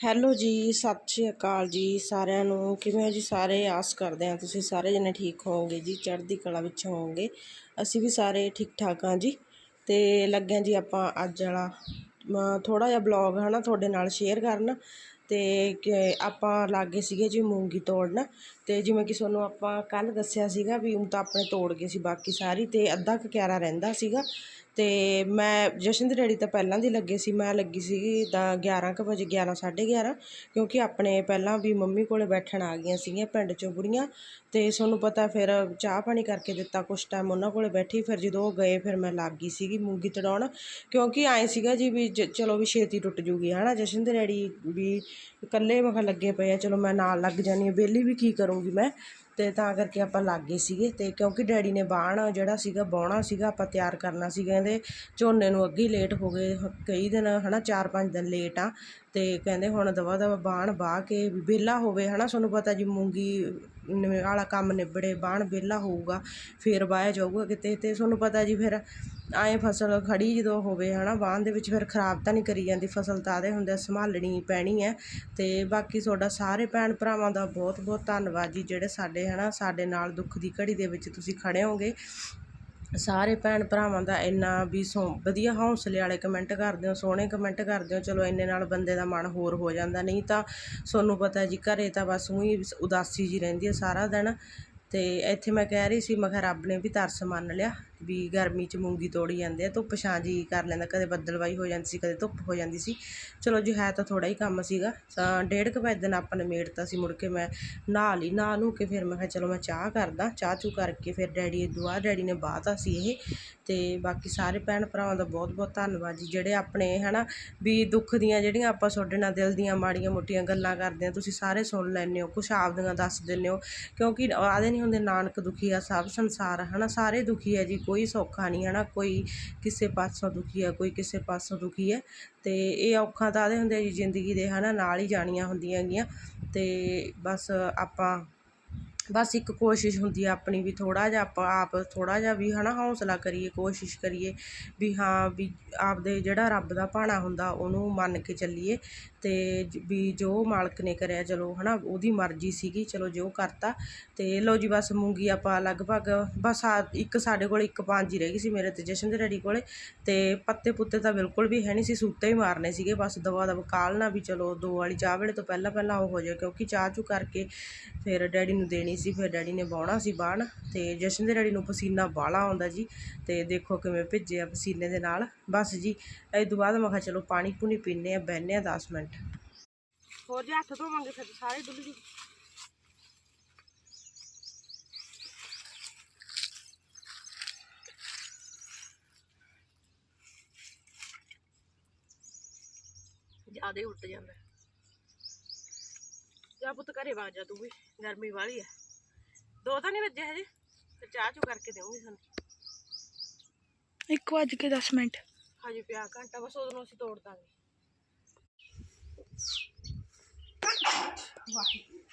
Hello ਜੀ, ਸਤਿ ਸ਼੍ਰੀ ਅਕਾਲ ਜੀ ਸਾਰਿਆਂ ਨੂੰ। ਕਿਵੇਂ ਹੋ ਜੀ ਸਾਰੇ? ਆਸ ਕਰਦੇ ਹਾਂ ਤੁਸੀਂ ਸਾਰੇ ਜਣੇ ਠੀਕ ਹੋਵੋਗੇ ਜੀ, ਚੜ੍ਹਦੀ ਕਲਾ ਵਿੱਚ ਹੋਵੋਗੇ। ਅਸੀਂ ਵੀ ਸਾਰੇ ਠੀਕ ਠਾਕ ਹਾਂ ਜੀ। ਤੇ ਲੱਗਿਆ ਜੀ ਆਪਾਂ ਅੱਜ ਵਾਲਾ ਥੋੜਾ ਜਿਹਾ ਬਲੌਗ ਹਨਾ ਤੁਹਾਡੇ ਨਾਲ ਸ਼ੇਅਰ ਕਰਨ। ਤੇ ਆਪਾਂ ਲਾਗੇ ਸੀਗੇ ਜੀ ਮੂੰਗੀ ਤੋੜਨ। ਤੇ ਜਿਵੇਂ ਕਿ ਤੁਹਾਨੂੰ ਆਪਾਂ ਕੱਲ ਦੱਸਿਆ ਸੀਗਾ ਵੀ ਹੁਣ ਤਾਂ ਆਪਣੇ ਤੋੜ ਗਏ ਸੀ ਬਾਕੀ ਸਾਰੀ ਤੇ ਅੱਧਾ ਕੁ ਕਿਆਰਾ ਰਹਿੰਦਾ ਸੀਗਾ। ਅਤੇ ਮੈਂ ਜਸ਼ਨ ਦੇ ਡੈਡੀ ਤਾਂ ਪਹਿਲਾਂ ਦੀ ਲੱਗੇ ਸੀ, ਮੈਂ ਲੱਗੀ ਸੀਗੀ ਤਾਂ 11 ਕੁ ਵਜੇ 11 11:30 ਕਿਉਂਕਿ ਆਪਣੇ ਪਹਿਲਾਂ ਵੀ ਮੰਮੀ ਕੋਲ ਬੈਠਣ ਆ ਗਈਆਂ ਸੀਗੀਆਂ ਪਿੰਡ ਚੋਂ ਬੁੜੀਆਂ ਅਤੇ ਤੁਹਾਨੂੰ ਪਤਾ ਫਿਰ ਚਾਹ ਪਾਣੀ ਕਰਕੇ ਦਿੱਤਾ ਕੁਛ ਟਾਈਮ ਉਹਨਾਂ ਕੋਲ ਬੈਠੀ, ਫਿਰ ਜਦੋਂ ਉਹ ਗਏ ਫਿਰ ਮੈਂ ਲੱਗ ਗਈ ਸੀਗੀ ਮੂੰਗੀ ਤੜਾਉਣ, ਕਿਉਂਕਿ ਆਏ ਸੀਗਾ ਜੀ ਵੀ ਜ- ਚਲੋ ਵੀ ਛੇਤੀ ਟੁੱਟ ਜੂਗੀ ਹੈ ਨਾ ਜਸ਼ਨ ਦੇ ਡੈਡੀ ਵੀ ਇਕੱਲੇ ਮੈਂ ਲੱਗੇ ਪਏ ਆ, ਚਲੋ ਮੈਂ ਨਾਲ ਲੱਗ ਜਾਂਦੀ ਹਾਂ, ਵਿਹਲੀ ਵੀ ਕੀ ਕਰੂੰਗੀ ਮੈਂ ਅਤੇ ਤਾਂ ਕਰਕੇ ਆਪਾਂ ਲੱਗ ਗਏ ਸੀਗੇ ਅਤੇ ਕਿਉਂਕਿ ਡੈਡੀ ਨੇ ਬਾਣ ਜਿਹੜਾ ਸੀਗਾ ਬਾਉਣਾ ਸੀਗਾ, ਆਪਾਂ ਤਿਆਰ ਕਰਨਾ ਸੀ ਕਹਿੰਦੇ ਝੋਨੇ ਨੂੰ ਅੱਗੇ ਹੀ ਲੇਟ ਹੋ ਗਏ ਕਈ ਦਿਨ ਹੈ ਨਾ ਚਾਰ ਪੰਜ ਦਿਨ ਲੇਟ ਆ। ਅਤੇ ਕਹਿੰਦੇ ਹੁਣ ਦਵਾ ਦਵਾ ਬਾਣ ਬਾਹ ਕੇ ਵਿਹਲਾ ਹੋਵੇ ਹੈ ਨਾ ਤੁਹਾਨੂੰ ਪਤਾ ਜੀ ਮੂੰਗੀ ਵਾਲਾ ਕੰਮ ਨਿਬੜੇ, ਬਾਣ ਵਿਹਲਾ ਹੋਊਗਾ, ਫਿਰ ਵਾਇਆ ਜਾਊਗਾ ਕਿਤੇ ਅਤੇ ਤੁਹਾਨੂੰ ਪਤਾ ਜੀ ਫਿਰ ਐਂ ਫਸਲ ਖੜ੍ਹੀ ਜਦੋਂ ਹੋਵੇ ਹੈ ਨਾ ਬਾਣ ਦੇ ਵਿੱਚ ਫਿਰ ਖਰਾਬ ਤਾਂ ਨਹੀਂ ਕਰੀ ਜਾਂਦੀ, ਫਸਲ ਤਾਂ ਆਦੇ ਹੁੰਦੇ ਸੰਭਾਲਣੀ ਪੈਣੀ ਹੈ ਅਤੇ ਬਾਕੀ ਤੁਹਾਡਾ ਸਾਰੇ ਭੈਣ ਭਰਾਵਾਂ ਦਾ ਬਹੁਤ ਬਹੁਤ ਧੰਨਵਾਦ ਜੀ, ਜਿਹੜੇ ਸਾਡੇ ਹੈ ਨਾ ਸਾਡੇ ਨਾਲ ਦੁੱਖ ਦੀ ਘੜੀ ਦੇ ਵਿੱਚ ਤੁਸੀਂ ਖੜੇ ਹੋਗੇ। ਸਾਰੇ ਭੈਣ ਭਰਾਵਾਂ ਦਾ ਇੰਨਾ ਵੀ ਸੋ, ਵਧੀਆ ਹੌਸਲੇ ਵਾਲੇ ਕਮੈਂਟ ਕਰਦੇ ਹੋ, ਸੋਹਣੇ ਕਮੈਂਟ ਕਰਦੇ ਹੋ, ਚਲੋ ਇੰਨੇ ਨਾਲ ਬੰਦੇ ਦਾ ਮਨ ਹੋਰ ਹੋ ਜਾਂਦਾ, ਨਹੀਂ ਤਾਂ ਤੁਹਾਨੂੰ ਪਤਾ ਜੀ ਘਰੇ ਤਾਂ ਬਸ ਉਹੀ ਉਦਾਸੀ ਜੀ ਰਹਿੰਦੀ ਹੈ ਸਾਰਾ ਦਿਨ। ਅਤੇ ਇੱਥੇ ਮੈਂ ਕਹਿ ਰਹੀ ਸੀ, ਮੈਂ ਕਿਹਾ ਰੱਬ ਨੇ ਵੀ ਤਰਸ ਮੰਨ ਲਿਆ। ਵੀ ਗਰਮੀ 'ਚ ਮੂੰਗੀ ਤੋੜੀ ਜਾਂਦੇ ਆ, ਧੁੱਪ ਛਾਂ ਜੀ ਕਰ ਲੈਂਦਾ, ਕਦੇ ਬੱਦਲਵਾਈ ਹੋ ਜਾਂਦੀ ਸੀ, ਕਦੇ ਧੁੱਪ ਹੋ ਜਾਂਦੀ ਸੀ। ਚਲੋ ਜੀ, ਹੈ ਤਾਂ ਥੋੜ੍ਹਾ ਹੀ ਕੰਮ ਸੀਗਾ। ਤਾਂ ਡੇਢ ਕੁ ਵਜੇ ਦਿਨ ਆਪਾਂ ਨੇ ਮੇੜਤਾ ਸੀ ਮੁੜ ਕੇ, ਮੈਂ ਨਹਾ ਲਈ ਨਹਾ ਨੂੰ ਕੇ ਫਿਰ ਮੈਂ ਕਿਹਾ, ਚਲੋ ਮੈਂ ਚਾਹ ਕਰਦਾ, ਚਾਹ ਚੂ ਕਰਕੇ ਫਿਰ ਡੈਡੀ, ਦੁਆ ਡੈਡੀ ਨੇ ਬਾਤਾ ਸੀ ਇਹ। ਅਤੇ ਬਾਕੀ ਸਾਰੇ ਭੈਣ ਭਰਾਵਾਂ ਦਾ ਬਹੁਤ ਬਹੁਤ ਧੰਨਵਾਦ ਜੀ, ਜਿਹੜੇ ਆਪਣੇ ਹੈ ਨਾ ਵੀ ਦੁੱਖ ਦੀਆਂ ਜਿਹੜੀਆਂ ਆਪਾਂ ਤੁਹਾਡੇ ਨਾਲ ਦਿਲ ਦੀਆਂ ਮਾੜੀਆਂ ਮੋਟੀਆਂ ਗੱਲਾਂ ਕਰਦੇ ਹਾਂ, ਤੁਸੀਂ ਸਾਰੇ ਸੁਣ ਲੈਂਦੇ ਹੋ, ਕੁਛ ਆਪਦੀਆਂ ਦੱਸ ਦਿੰਦੇ ਹੋ, ਕਿਉਂਕਿ ਆਦੇ ਨਹੀਂ ਹੁੰਦੇ ਨਾਨਕ ਦੁਖੀ ਆ ਸਭ ਸੰਸਾਰ ਹੈ ਨਾ ਸਾਰੇ ਦੁਖੀ ਹੈ ਜੀ, ਕੋਈ ਸੌਖਾ ਨਹੀਂ ਹੈ ਨਾ ਕੋਈ ਕਿਸੇ ਪਾਸੋਂ ਦੁਖੀ ਹੈ ਕੋਈ ਕਿਸੇ ਪਾਸੋਂ ਦੁਖੀ ਹੈ ਅਤੇ ਇਹ ਔਖਾਂ ਤਾਂ ਆਦੇ ਹੁੰਦੇ ਆ ਜੀ ਜ਼ਿੰਦਗੀ ਦੇ ਹੈ ਨਾ ਨਾਲ ਹੀ ਜਾਣੀਆਂ ਹੁੰਦੀਆਂ ਹੈਗੀਆਂ ਅਤੇ ਬਸ ਆਪਾਂ ਬਸ ਇੱਕ ਕੋਸ਼ਿਸ਼ ਹੁੰਦੀ ਆ ਆਪਣੀ ਵੀ ਥੋੜ੍ਹਾ ਜਿਹਾ ਆਪਾਂ ਆਪ ਥੋੜ੍ਹਾ ਜਿਹਾ ਵੀ ਹੈ ਨਾ ਹੌਂਸਲਾ ਕਰੀਏ, ਕੋਸ਼ਿਸ਼ ਕਰੀਏ ਵੀ ਹਾਂ ਵੀ ਆਪਦੇ ਜਿਹੜਾ ਰੱਬ ਦਾ ਭਾਣਾ ਹੁੰਦਾ ਉਹਨੂੰ ਮੰਨ ਕੇ ਚੱਲੀਏ ਅਤੇ ਵੀ ਜੋ ਮਾਲਕ ਨੇ ਕਰਿਆ ਚਲੋ ਹੈ ਨਾ ਉਹਦੀ ਮਰਜ਼ੀ ਸੀਗੀ ਚਲੋ ਜੋ ਕਰਤਾ ਅਤੇ ਲਓ ਜੀ ਬਸ ਮੂੰਗੀ ਆਪਾਂ ਲਗਭਗ ਬਸ ਆ ਇੱਕ ਸਾਡੇ ਕੋਲ ਇੱਕ ਪੰਜ ਹੀ ਰਹਿ ਗਈ ਸੀ ਮੇਰੇ ਤੇ ਜਸ਼ਨ ਦੇ ਡੈਡੀ ਕੋਲੇ ਅਤੇ ਪੱਤੇ ਪੁੱਤੇ ਤਾਂ ਬਿਲਕੁਲ ਵੀ ਹੈ ਨਹੀਂ ਸੀ ਸੂਤੇ ਹੀ ਮਾਰਨੇ ਸੀਗੇ ਬਸ ਦਵਾ ਦਵ ਕਾਲਣਾ ਵੀ ਚਲੋ ਦੋ ਵਾਲੀ ਚਾਹ ਵੇਲੇ ਤੋਂ ਪਹਿਲਾਂ ਪਹਿਲਾਂ ਉਹ ਹੋ ਜਾਏ ਕਿਉਂਕਿ ਚਾਹ ਚੂ ਕਰਕੇ ਫਿਰ ਡੈਡੀ ਨੂੰ ਦੇਣੀ ਸੀ, ਫਿਰ ਡੈਡੀ ਨੇ ਬਾਉਣਾ ਸੀ ਬਾਣ ਤੇ ਜਸ਼ਨ ਦੇ ਡੈਡੀ ਨੂੰ ਪਸੀਨਾ ਬਾਹਲਾ ਆਉਂਦਾ ਜੀ ਤੇ ਦੇਖੋ ਕਿਵੇਂ ਭਿੱਜੇ ਪਸੀਨੇ ਦੇ ਨਾਲ। ਬਸ ਜੀ, ਇਹ ਤੋਂ ਬਾਅਦ ਮੈਂ ਕਿਹਾ ਚਲੋ ਪਾਣੀ ਪੂਣੀ ਪੀਨੇ ਆ ਬਹਿਨੇ ਆ 10 ਮਿੰਟ। ਹੋਰ ਜੇ ਹੱਥ ਧੋਵਾਂਗੇ ਫਿਰ ਸਾਰੇ ਡੁੱਲ ਜੂ। ਜਿਆਦੇ ਉੱਟ ਜਾਂਦਾ। ਜਾ ਪੁੱਤ ਘਰੇ ਵਗ ਤੂੰ ਵੀ, ਗਰਮੀ ਵਾਲੀ ਆ। ਦੋ ਤਾਂ ਨਹੀਂ ਵੱਜੇ ਹਜੇ ਤੇ ਚਾਹ ਚੂ ਕਰਕੇ ਦੇਵਾਂਗੀ ਸਾਨੂੰ ਇੱਕ ਵੱਜ ਕੇ 10 ਮਿੰਟ। ਹਜੇ ਪਿਆ ਘੰਟਾ ਬਸ ਉਦੋਂ ਨੂੰ ਅਸੀਂ ਤੋੜ ਦਾਂਗੇ। ਵਾਹਿਗੁਰੂ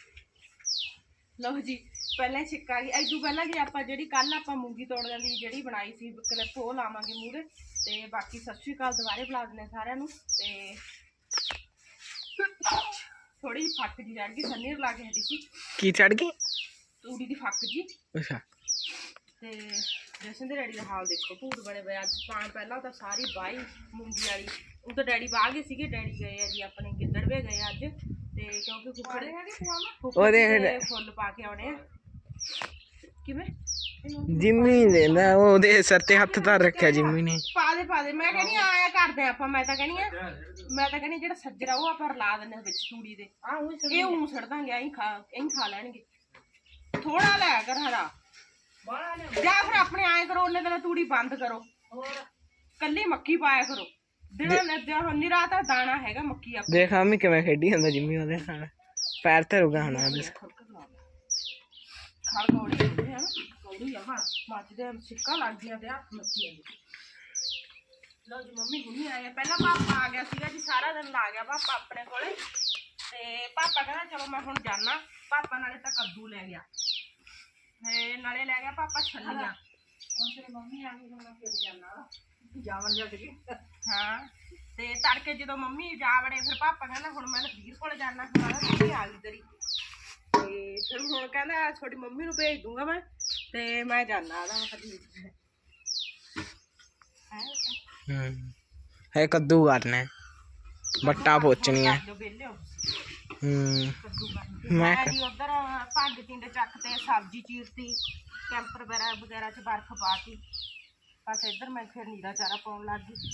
ਲਓ ਜੀ ਪਹਿਲਾਂ ਹੀ ਛਿੱਕਾ ਗਈ ਐਦੂ ਪਹਿਲਾਂ ਜੀ ਆਪਾਂ ਜਿਹੜੀ ਕੱਲ ਆਪਾਂ ਮੂੰਗੀ ਤੋੜਨ ਦੀ ਜਿਹੜੀ ਬਣਾਈ ਸੀ ਕਲਿੱਪ ਉਹ ਲਾਵਾਂਗੇ ਮੂਰੇ ਤੇ ਬਾਕੀ ਸਤਿ ਸ਼੍ਰੀ ਅਕਾਲ ਦੁਬਾਰੇ ਬੁਲਾ ਦਿੰਦੇ ਹਾਂ ਸਾਰਿਆਂ ਨੂੰ। ਤੇ ਥੋੜੀ ਜਿਹੀ ਫੱਕ ਜੀ ਚੜ ਗਈ ਸੰਨੀ ਲਾ ਕੇ ਹਟੀ ਸੀ। ਕੀ ਚੜ ਗਈ? ਤੂੜੀ ਦੀ ਫੱਕ ਜੀ। ਅੱਛਾ। ਤੇ ਜਸ਼ਨ ਦੇ ਡੈਡੀ ਦਾ ਹਾਲ ਦੇਖੋ ਭੂਤ ਬੜੇ ਬੜੇ ਅੱਜ ਪਾਣ ਪਹਿਲਾਂ ਤਾਂ ਸਾਰੀ ਬਾਈ ਮੂੰਗੀ ਵਾਲੀ। ਉਹ ਤਾਂ ਡੈਡੀ ਬਾਹ ਗਏ ਸੀਗੇ ਡੈਡੀ ਗਏ ਆ ਜੀ ਆਪਣੇ ਗਿੱਦੜਵੇ ਗਏ ਆ ਅੱਜ। ਤੇ ਕਿਉਂਕਿ ਫੁੱਫੜ ਉਹਦੇ ਫੁੱਲ ਪਾ ਕੇ ਆਉਣੇ ਆ। ਕਿਵੇਂ? ਜਿੰਮੀ ਨੇ ਨਾ ਉਹਦੇ ਸਿਰ ਤੇ ਹੱਥ ਧਰ ਰੱਖਿਆ ਜਿੰਮੀ ਨੇ। ਪਾ ਦੇ ਪਾ ਦੇ। ਮੈਂ ਕਹਿੰਦੀ ਆ ਆਇਆ ਕਰਦੇ ਆਪਾਂ। ਮੈਂ ਤਾਂ ਕਹਿੰਦੀ ਆ ਮੈਂ ਤਾਂ ਕਹਿੰਦੀ ਜਿਹੜਾ ਸੱਜਰਾ ਉਹ ਆਪਾਂ ਰਲਾ ਦਿੰਦੇ ਆ ਵਿੱਚ ਤੂੜੀ ਦੇ। ਇਹ ਉਂ ਛੱਡ ਦਾਂਗੇ ਐਂ ਖਾ ਐਂ ਖਾ ਲੈਣਗੇ। ਥੋੜਾ ਲੈ ਕਰ ਹਰਾ। ਜਾਂ ਫਿਰ ਆਪਣੇ ਆਏ ਕਰੋ ਉਹਨੇ ਦਿਨ ਤੂੜੀ ਬੰਦ ਕਰੋ। ਕੱਲੀ ਮੱਕੀ ਪਾਇਆ ਕਰੋ। ਦਿਨਾਂ ਨੱਜਾ ਹੁੰਨੀ ਰਾਤ ਦਾਣਾ ਹੈਗਾ ਮੱਕੀ ਆ ਦੇਖ ਆਮੀ ਕਿਵੇਂ ਖੇਡੀ ਜਾਂਦਾ ਜਿੰਮੀ ਉਹਦੇ ਨਾਲ। ਪੈਰ ਧਰੂਗਾ ਹੁਣ ਉਹਦੇ ਖੜ ਕੌੜੀ ਹੁੰਦੀ ਹੈ ਨਾ ਕੌੜੀ ਆ ਹਾਂ। ਮੱਚਦੇ ਆ, ਸਿੱਕਾ ਲੱਗ ਗਿਆ ਤੇ ਹੱਥ ਮੱਚੀ ਜਾਂਦੀ ਲਓ ਜੀ ਮੰਮੀ ਹੁਣੀ ਆਏ ਆ। ਪਹਿਲਾਂ ਪਾਪਾ ਆ ਗਿਆ ਸੀਗਾ ਜੀ ਸਾਰਾ ਦਿਨ ਲਾ ਗਿਆ ਪਾਪਾ ਆਪਣੇ ਕੋਲੇ। ਤੇ ਪਾਪਾ ਕਹਿੰਦਾ ਚਲੋ ਮੈਂ ਹੁਣ ਜਾਣਾ ਪਾਪਾ ਨਾਲੇ ਤਾਂ ਕੱਦੂ ਲੈ ਗਿਆ। ਤੇ ਨਾਲੇ ਲੈ ਗਿਆ ਪਾਪਾ ਛੱਲੀਆਂ। ਹੁਣ ਤੇਰੀ ਮੰਮੀ ਆ ਗਈ ਹੁਣ ਮੈਂ ਫਿਰ ਜਾਣਾ ਜਾਵਣ ਜੱਟ ਕੇ। ਹਾਂ ਤੇ ਤੜਕੇ ਜਦੋਂ ਮੰਮੀ ਜਾ ਵੜੇ ਫਿਰ ਪਾਪਾ ਕਹਿੰਦਾ ਹੁਣ ਮੈਂ ਵੀਰ ਕੋਲ ਜਾਣਾ ਹੁਣ ਆਦਾ ਤੁਸੀਂ ਆ ਗਈ ਤੇਰੀ? ਤੇ ਫਿਰ ਹੁਣ ਕਹਿੰਦਾ ਤੁਹਾਡੀ ਮੰਮੀ ਨੂੰ ਭੇਜ ਦੂੰਗਾ ਮੈਂ ਤੇ ਮੈਂ ਜਾਣਾ ਆਦਾ ਮੈਂ ਕਿਹਾ ਠੀਕ ਹੈ। ਹੂੰ? ਹੈ। ਕੱਦੂ ਕਰਨਾ ਹੈ। ਬੱਟਾ ਪੋਚਣੀ ਹੈ। ਜੋ ਵਿਹਲੇ ਹੋ ਹੂੰ ਕੱਦੂ ਕਰਨ ਮੈਂ ਮੈਂ ਜੀ ਉਧਰ ਭੰਗ ਟਿੰਡੇ ਚੱਕ ਤੇ ਸਬਜ਼ੀ ਚੀਰਤੀ ਕੈਂਪਰ ਵਗੈਰਾ ਵਗੈਰਾ ਚ ਬਰਫ਼ ਪਾਤੀ ਬਸ ਇੱਧਰ ਮੈਂ ਫਿਰ ਨੀਰਾ ਚਾਰਾ ਪਾਉਣ ਲੱਗ ਗਈ।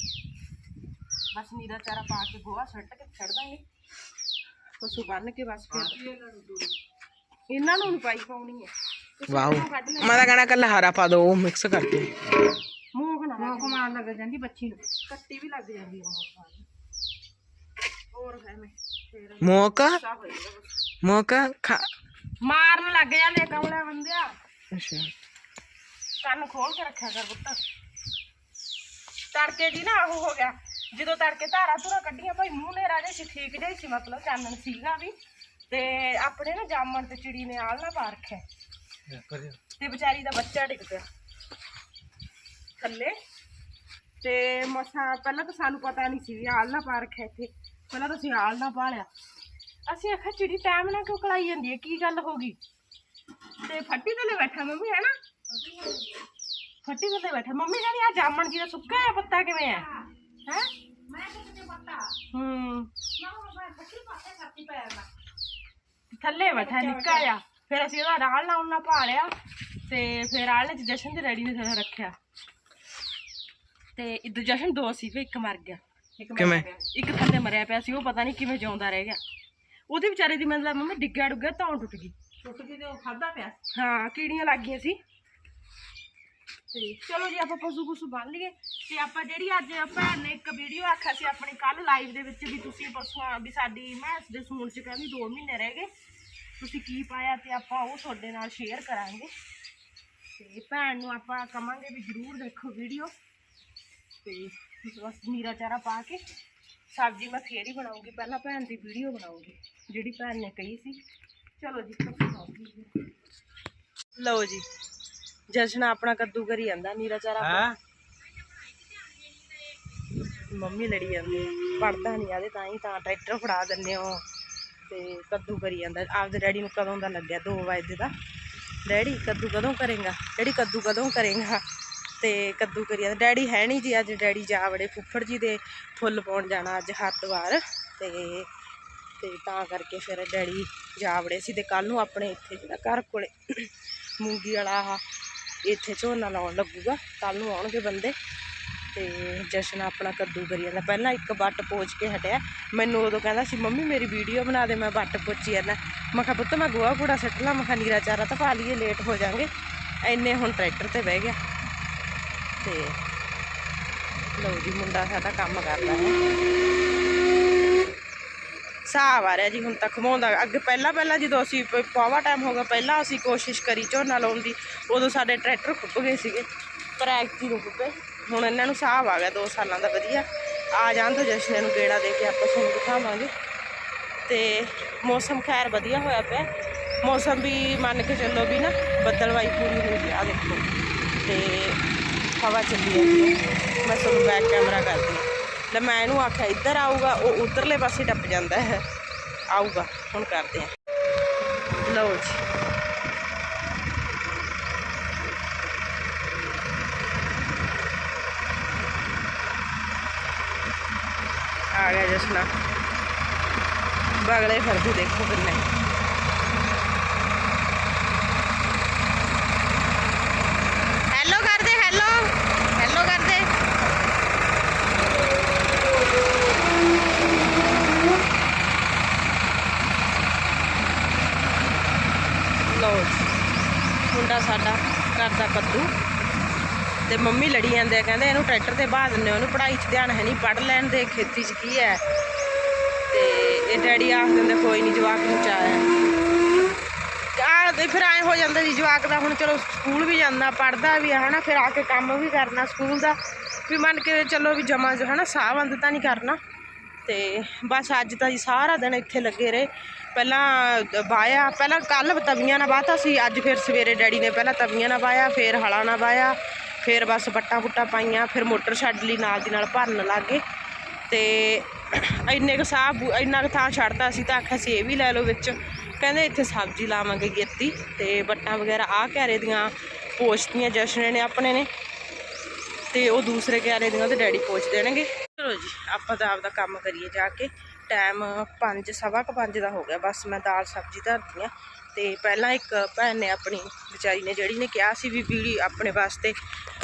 ਬਸ ਨੀਰਾ ਚਾਰਾ ਪਾ ਕੇ ਗੋਹਾ ਸੁੱਟ ਕੇ ਛੱਡ ਦਾਂਗੇ। ਪਸ਼ੂ ਬੰਨ ਕੇ ਬਸ ਫਿਰ ਇਹਨਾਂ ਨੂੰ ਵੀ ਪਾਈ ਪਾਉਣੀ ਹੈ। ਵਾਓ। ਮੈਂ ਤਾਂ ਕਹਿਣਾ ਕੱਲਾ ਹਰਾ ਪਾ ਦੋ ਉਹ ਮਿਕਸ ਕਰਕੇ। ਮੂੰਹ ਨਾ ਮੂੰਹ ਕਮਾਨ ਲੱਗ ਜਾਂਦੀ ਬੱਚੀ ਨੂੰ। ਕੱਟੀ ਵੀ ਲੱਗ ਜਾਂਦੀ ਹੈ ਮੂੰਹ ਖਾਣ ਹੋਰ ਹੈ ਮੈਂ। ਮੋਕ। ਮੋਕ ਖਾ ਮਾਰਨ ਲੱਗ ਜਾਂਦੇ ਕਮਲੇ ਬੰਦਿਆ ਅੱਛਾ। ਕੰਨ ਖੋਲ ਕੇ ਰੱਖਿਆ ਕਰ ਪੁੱਤ। ਤੜਕੇ ਜੀ ਨਾ ਉਹ ਹੋ ਗਿਆ। ਜਦੋਂ ਤੜਕੇ ਧਾਰਾ ਧੁਰਾ ਕੱਢੀਆਂ ਭਾਈ ਮੂੰਹ ਨੇ ਰਾਜੇ ਸੀ ਠੀਕ ਜਿਹੀ ਸੀ ਮਤਲਬ ਚਾਨਣ ਸੀਗਾ ਵੀ। ਤੇ ਆਪਣੇ ਨਾ ਜਾਮਣ ਤੇ ਚਿੜੀ ਨੇ ਆਲ ਨਾ ਪਾ ਰੱਖਿਆ। ਤੇ ਵਿਚਾਰੀ ਦਾ ਬੱਚਾ ਡਿੱਗ ਪਿਆ। ਥੱਲੇ। ਤੇ ਮਸਾ ਪਹਿਲਾਂ ਤਾਂ ਸਾਨੂੰ ਪਤਾ ਨਹੀਂ ਸੀ ਵੀ ਆਲ ਨਾ ਪਾ ਰੱਖਿਆ ਇੱਥੇ। ਪਹਿਲਾਂ ਤਾਂ ਅਸੀਂ ਆਲ ਨਾ ਪਾ ਲਿਆ ਅਸੀਂ ਆਖਿਆ ਚਿੜੀ ਟਾਈਮ ਨਾਲ ਕਿਉਂ ਕਲਾਈ ਜਾਂਦੀ ਹੈ? ਕੀ ਗੱਲ ਹੋ ਗਈ? ਤੇ ਫੱਟੀ ਥੱਲੇ ਬੈਠਾ ਮੰਮੀ ਹੈ ਨਾ? ਫੱਟੀ ਥੱਲੇ ਬੈਠਾ। ਮੰਮੀ ਕਹਿੰਦੀ ਆ ਜਾਮਣ ਜੀ ਦਾ ਸੁੱਕਾ ਹੈ? ਪੱਤਾ ਕਿਵੇਂ ਹੈ? ਹੈ। ਮੈਂ ਕਿਤੇ ਪੱਤਾ? ਹੂੰ। ਥੱਲੇ ਬੈਠਾ ਨਿੱਕਾ ਜਿਹਾ। ਫਿਰ ਅਸੀਂ ਉਹਦਾ ਰਾਲ ਲਾਉਣ ਨਾਲ ਪਾ ਲਿਆ ਤੇ ਫਿਰ ਰਾਲ ਨੇ ਜਸ਼ਨ ਦੇ ਰੈਡੀ ਨੇ ਰੱਖਿਆ। ਤੇ ਇਦ ਜਸ਼ਨ ਦੋ ਸੀ ਫਿਰ ਇੱਕ ਮਰ ਗਿਆ। ਇੱਕ ਮਰਿਆ ਕਿਵੇਂ? ਪਿਆ। ਇੱਕ ਥੱਲੇ ਮਰਿਆ ਪਿਆ ਸੀ ਉਹ ਪਤਾ ਨਹੀਂ ਕਿਵੇਂ ਜਿਉਂਦਾ ਰਹਿ ਗਿਆ। ਉਹਦੇ ਵਿਚਾਰੇ ਦੀ ਮਤਲਬ ਮੰਮੀ ਡਿੱਗਿਆ ਡੁੱਗਿਆ ਤਾਂ ਟੁੱਟ ਗਈ। ਟੁੱਟ ਗਈ ਤੇ ਉਹ ਖਾਦਾ ਪਿਆ ਹਾਂ ਕੀੜੀਆਂ ਲੱਗ ਗਈਆਂ ਸੀ। ਤੇ ਚਲੋ ਜੀ ਆਪਾਂ ਪਸ਼ੂ ਪਸ਼ੂ ਬੰਨ ਲਈਏ। ਤੇ ਆਪਾਂ ਜਿਹੜੀ ਅੱਜ ਭੈਣ ਨੇ ਇੱਕ ਵੀਡੀਓ ਆਖਿਆ ਸੀ ਆਪਣੀ ਕੱਲ ਲਾਈਵ ਦੇ ਵਿੱਚ ਵੀ ਤੁਸੀਂ ਪਸ਼ੂਆਂ ਵੀ ਸਾਡੀ ਮੈਂਸ ਦੇ ਸੂਣ ਚ ਕਹਿੰਦੀ 2 ਮਹੀਨੇ ਰਹਿ ਗਏ। ਤੁਸੀਂ ਕੀ ਪਾਇਆ ਤੇ ਆਪਾਂ ਉਹ ਤੁਹਾਡੇ ਨਾਲ ਸ਼ੇਅਰ ਕਰਾਂਗੇ। ਤੇ ਭੈਣ ਨੂੰ ਆਪਾਂ ਕਵਾਂਗੇ ਵੀ ਜਰੂਰ ਦੇਖੋ ਵੀਡੀਓ ਤੇ ਬਸ ਨੀਰਾ ਚਾਰਾ ਪਾ ਕੇ ਸਬਜ਼ੀ ਮੈਂ ਫੇਰ ਹੀ ਬਣਾਉਂਗੀ ਪਹਿਲਾਂ ਭੈਣ ਦੀ ਵੀਡੀਓ ਬਣਾਉਂਗੀ ਜਿਹੜੀ ਭੈਣ ਨੇ ਕਹੀ ਸੀ। ਚਲੋ ਜੀ ਲਓ ਜੀ ਜਸ਼ਨ ਆਪਣਾ ਕੱਦੂ ਕਰੀ ਜਾਂਦਾ ਨੀਰਾ ਚਾਰਾ ਪਾ ਮੰਮੀ ਲੜੀ ਜਾਂਦੀ ਪੜਦਾ ਨਹੀਂ ਆਦੇ ਤਾਂ ਹੀ ਤਾਂ ਟਰੈਕਟਰ ਫੜਾ ਦਿੰਦੇ ਹੋ। ਤੇ ਕੱਦੂ ਕਰੀ ਜਾਂਦਾ ਆਪਦੇ ਡੈਡੀ ਨੂੰ ਕਦੋਂ ਦਾ ਲੱਗਿਆ 2 ਵਜੇ ਦਾ। ਡੈਡੀ ਕੱਦੂ ਕਦੋਂ ਕਰੇਗਾ? ਡੈਡੀ ਕੱਦੂ ਕਦੋਂ ਕਰੇਗਾ? ਤੇ ਕੱਦੂ ਕਰੀ ਜਾਂਦਾ। ਡੈਡੀ ਹੈ ਨਹੀਂ ਜੀ ਅੱਜ, ਡੈਡੀ ਜਾ ਵੜੇ ਫੁੱਫੜ ਜੀ ਦੇ ਫੁੱਲ ਪਾਉਣ ਜਾਣਾ ਅੱਜ ਹਰਦਵਾਰ ਤੇ ਤੇ ਤਾਂ ਕਰਕੇ ਫਿਰ ਡੈਡੀ ਜਾ ਵੜੇ ਸੀ ਤੇ ਕੱਲ ਨੂੰ ਆਪਣੇ ਇੱਥੇ ਜਿਹੜਾ ਘਰ ਕੋਲੇ ਮੂੰਗੀ ਵਾਲਾ ਆ ਇੱਥੇ ਝੋਨਾ ਲਾਉਣ ਲੱਗੂਗਾ। ਕੱਲ ਨੂੰ ਆਉਣਗੇ ਬੰਦੇ। ਤੇ ਜਸ਼ਨ ਆਪਣਾ ਕੱਦੂ ਕਰੀ ਜਾਂਦਾ। ਪਹਿਲਾਂ ਇੱਕ ਵੱਟ ਪੋਚ ਕੇ ਹਟਿਆ। ਮੈਨੂੰ ਉਦੋਂ ਕਹਿੰਦਾ ਸੀ, ਮੰਮੀ ਮੇਰੀ ਵੀਡੀਓ ਬਣਾ ਦੇ, ਮੈਂ ਵੱਟ ਪੋਚੀ ਜਾਂਦਾ। ਮੈਂ ਕਿਹਾ, ਪੁੱਤ ਮੈਂ ਗੋਹਾ ਕੂੜਾ ਸੱਟ ਲਾਂ। ਮੈਂ ਕਿਹਾ, ਨੀਰਾ ਚਾਰਾ ਤਾਂ ਪਾ ਲਈਏ, ਲੇਟ ਹੋ ਜਾਾਂਗੇ ਐਨੇ ਹੁਣ ਟਰੈਕਟਰ ਤੇ ਬਹਿ ਗਿਆ। ਤੇ ਲਓ ਜੀ, ਮੁੰਡਾ ਸਾਡਾ ਕੰਮ ਕਰਦਾ ਹੈ। ਸਾਹ ਆ ਰਿਹਾ ਜੀ, ਹੁਣ ਤਾਂ ਖਮਾਉਂਦਾ ਅੱਗੇ ਪਹਿਲਾਂ ਪਹਿਲਾਂ ਜਦੋਂ ਅਸੀਂ ਪ- ਪਾਵਾ ਟਾਈਮ ਹੋ ਗਿਆ, ਪਹਿਲਾਂ ਅਸੀਂ ਕੋਸ਼ਿਸ਼ ਕਰੀ ਝੋਨਾ ਲਾਉਣ ਦੀ, ਉਦੋਂ ਸਾਡੇ ਟਰੈਕਟਰ ਖੁੱਭ ਗਏ ਸੀਗੇ। ਪਰ ਐਕਟੀ ਨੂੰ ਹੁਣ ਇਹਨਾਂ ਨੂੰ ਸਾਹ ਆ ਗਿਆ 2 ਸਾਲਾਂ ਦਾ ਵਧੀਆ। ਆ ਜਾਣ ਤੋਂ ਜਸ਼ਨ ਨੂੰ ਗੇੜਾ ਦੇ ਕੇ ਆਪਾਂ ਤੁਹਾਨੂੰ ਦਿਖਾਵਾਂਗੇ। ਤੇ ਮੌਸਮ ਖੈਰ ਵਧੀਆ ਹੋਇਆ ਪਿਆ। ਮੌਸਮ ਵੀ ਮੰਨ ਕੇ ਚੱਲੋ ਵੀ ਨਾ, ਬੱਦਲਵਾਈ ਪੂਰੀ ਹੋ ਗਈ। ਆ ਦੇਖੋ। ਤੇ ਹਵਾ ਚੱਲੀ ਜਾਂਦੀ ਹੈ ਮੈਂ ਤੁਹਾਨੂੰ ਬੈਕ ਕੈਮਰਾ ਕਰਦੀ ਹਾਂ ਲੈ ਮੈਂ ਇਹਨੂੰ ਆਖਿਆ ਇੱਧਰ ਆਊਗਾ ਉਹ ਉਧਰਲੇ ਪਾਸੇ ਟੱਪ ਜਾਂਦਾ ਹੈ ਆਊਗਾ ਹੁਣ ਕਰਦੇ ਹਾਂ ਲਓ ਜੀ ਆ ਗਿਆ ਜਸਨਾ ਬਗਲੇ ਫਿਰਦੇ ਦੇਖੋ ਕਿੰਨੇ ਹੈਲੋ ਕਰਦੇ ਹੈਲੋ ਹੈਲੋ ਕਰਦੇ ਲਓ ਜੀ, ਸਾਡਾ ਘਰ ਦਾ ਕੱਦੂ। ਤੇ ਮੰਮੀ ਲੜੀ ਜਾਂਦੇ ਆ, ਕਹਿੰਦੇ ਇਹਨੂੰ ਟਰੈਕਟਰ ਤੇ ਬਾਹ ਦਿੰਦੇ ਉਹਨੂੰ ਪੜ੍ਹਾਈ 'ਚ ਧਿਆਨ ਹੈ ਨਹੀਂ, ਪੜ੍ਹ ਲੈਣ ਦੇ, ਖੇਤੀ 'ਚ ਕੀ ਹੈ? ਤੇ ਇਹ ਡੈਡੀ ਆਖ ਦਿੰਦੇ, ਕੋਈ ਨਹੀਂ ਜਵਾਕ ਨੂੰ ਚਾਇਆ ਆ ਤੇ ਫਿਰ ਐ ਹੋ ਜਾਂਦਾ ਜੀ, ਜਵਾਕ ਦਾ ਹੁਣ ਚਲੋ ਸਕੂਲ ਵੀ ਜਾਂਦਾ ਪੜਦਾ ਵੀ ਆ, ਹਨਾ, ਫਿਰ ਆ ਕੇ ਕੰਮ ਵੀ ਕਰਨਾ ਸਕੂਲ ਦਾ। ਵੀ ਮੰਨ ਕੇ ਚਲੋ ਵੀ ਜਮਾ ਜੋ, ਹਨਾ ਸਾਹ ਬੰਦ ਤਾਂ ਨਹੀਂ ਕਰਨਾ। ਤੇ ਬਸ ਅੱਜ ਤਾਂ ਜੀ ਸਾਰਾ ਦਿਨ ਇੱਥੇ ਲੱਗੇ ਰਹੇ। ਪਹਿਲਾਂ ਬਾਇਆ ਪਹਿਲਾਂ ਕੱਲ ਤਵੀਆਂ ਨਾਲ ਬਾਤਾ ਸੀ, ਅੱਜ ਫਿਰ ਸਵੇਰੇ ਡੈਡੀ ਨੇ ਪਹਿਲਾਂ ਤਵੀਆਂ ਨਾਲ ਬਾਇਆ ਫਿਰ ਹਲਾਂ ਨਾਲ ਬਾਇਆ ਫਿਰ ਬਸ ਬੱਟਾ ਬੁੱਟਾ ਪਾਈਆਂ, ਫਿਰ ਮੋਟਰ ਛੱਡ ਲਈ, ਨਾਲ ਦੀ ਨਾਲ ਭਰਨ ਲੱਗੇ ਤੇ ਇੰਨੇ ਕੁ ਸਾਹ ਬੂ- ਇੰਨਾ ਕੁ ਥਾਂ ਛੱਡਤਾ ਸੀ, ਤਾਂ ਆਖਿਆ ਸੀ, ਇਹ ਵੀ ਲੈ ਲਓ ਵਿੱਚ। ਕਹਿੰਦੇ ਇੱਥੇ ਸਬਜ਼ੀ ਲਾਵਾਂਗੇ ਗੇਤੀ ਤੇ ਬੱਟਾਂ ਵਗੈਰਾ ਆਹ ਘਰੇ ਦੀਆਂ ਪੋਚਤੀਆਂ ਜਸ਼ਨ ਨੇ ਆਪਣੇ ਨੇ। ਤੇ ਉਹ ਦੂਸਰੇ ਕਿਆਰੇ ਦੀਆਂ ਤੇ ਡੈਡੀ ਪੋਚ ਦੇਣਗੇ। ਚਲੋ ਜੀ, ਆਪਾਂ ਤਾਂ ਆਪਦਾ ਕੰਮ ਕਰੀਏ ਜਾ ਕੇ। ਟਾਈਮ 5 ਸਵਾ ਕੁ ਪੰਜ ਦਾ ਹੋ ਗਿਆ। ਬਸ ਮੈਂ ਦਾਲ, ਸਬਜ਼ੀ ਧਰਦੀ ਆ। ਤੇ ਪਹਿਲਾਂ ਇੱਕ ਭੈਣ ਨੇ ਆਪਣੀ ਵਿਚਾਰੀ ਨੇ, ਜਿਹੜੀ ਨੇ ਕਿਹਾ ਸੀ ਵੀ ਵੀਡੀਓ ਆਪਣੇ ਵਾਸਤੇ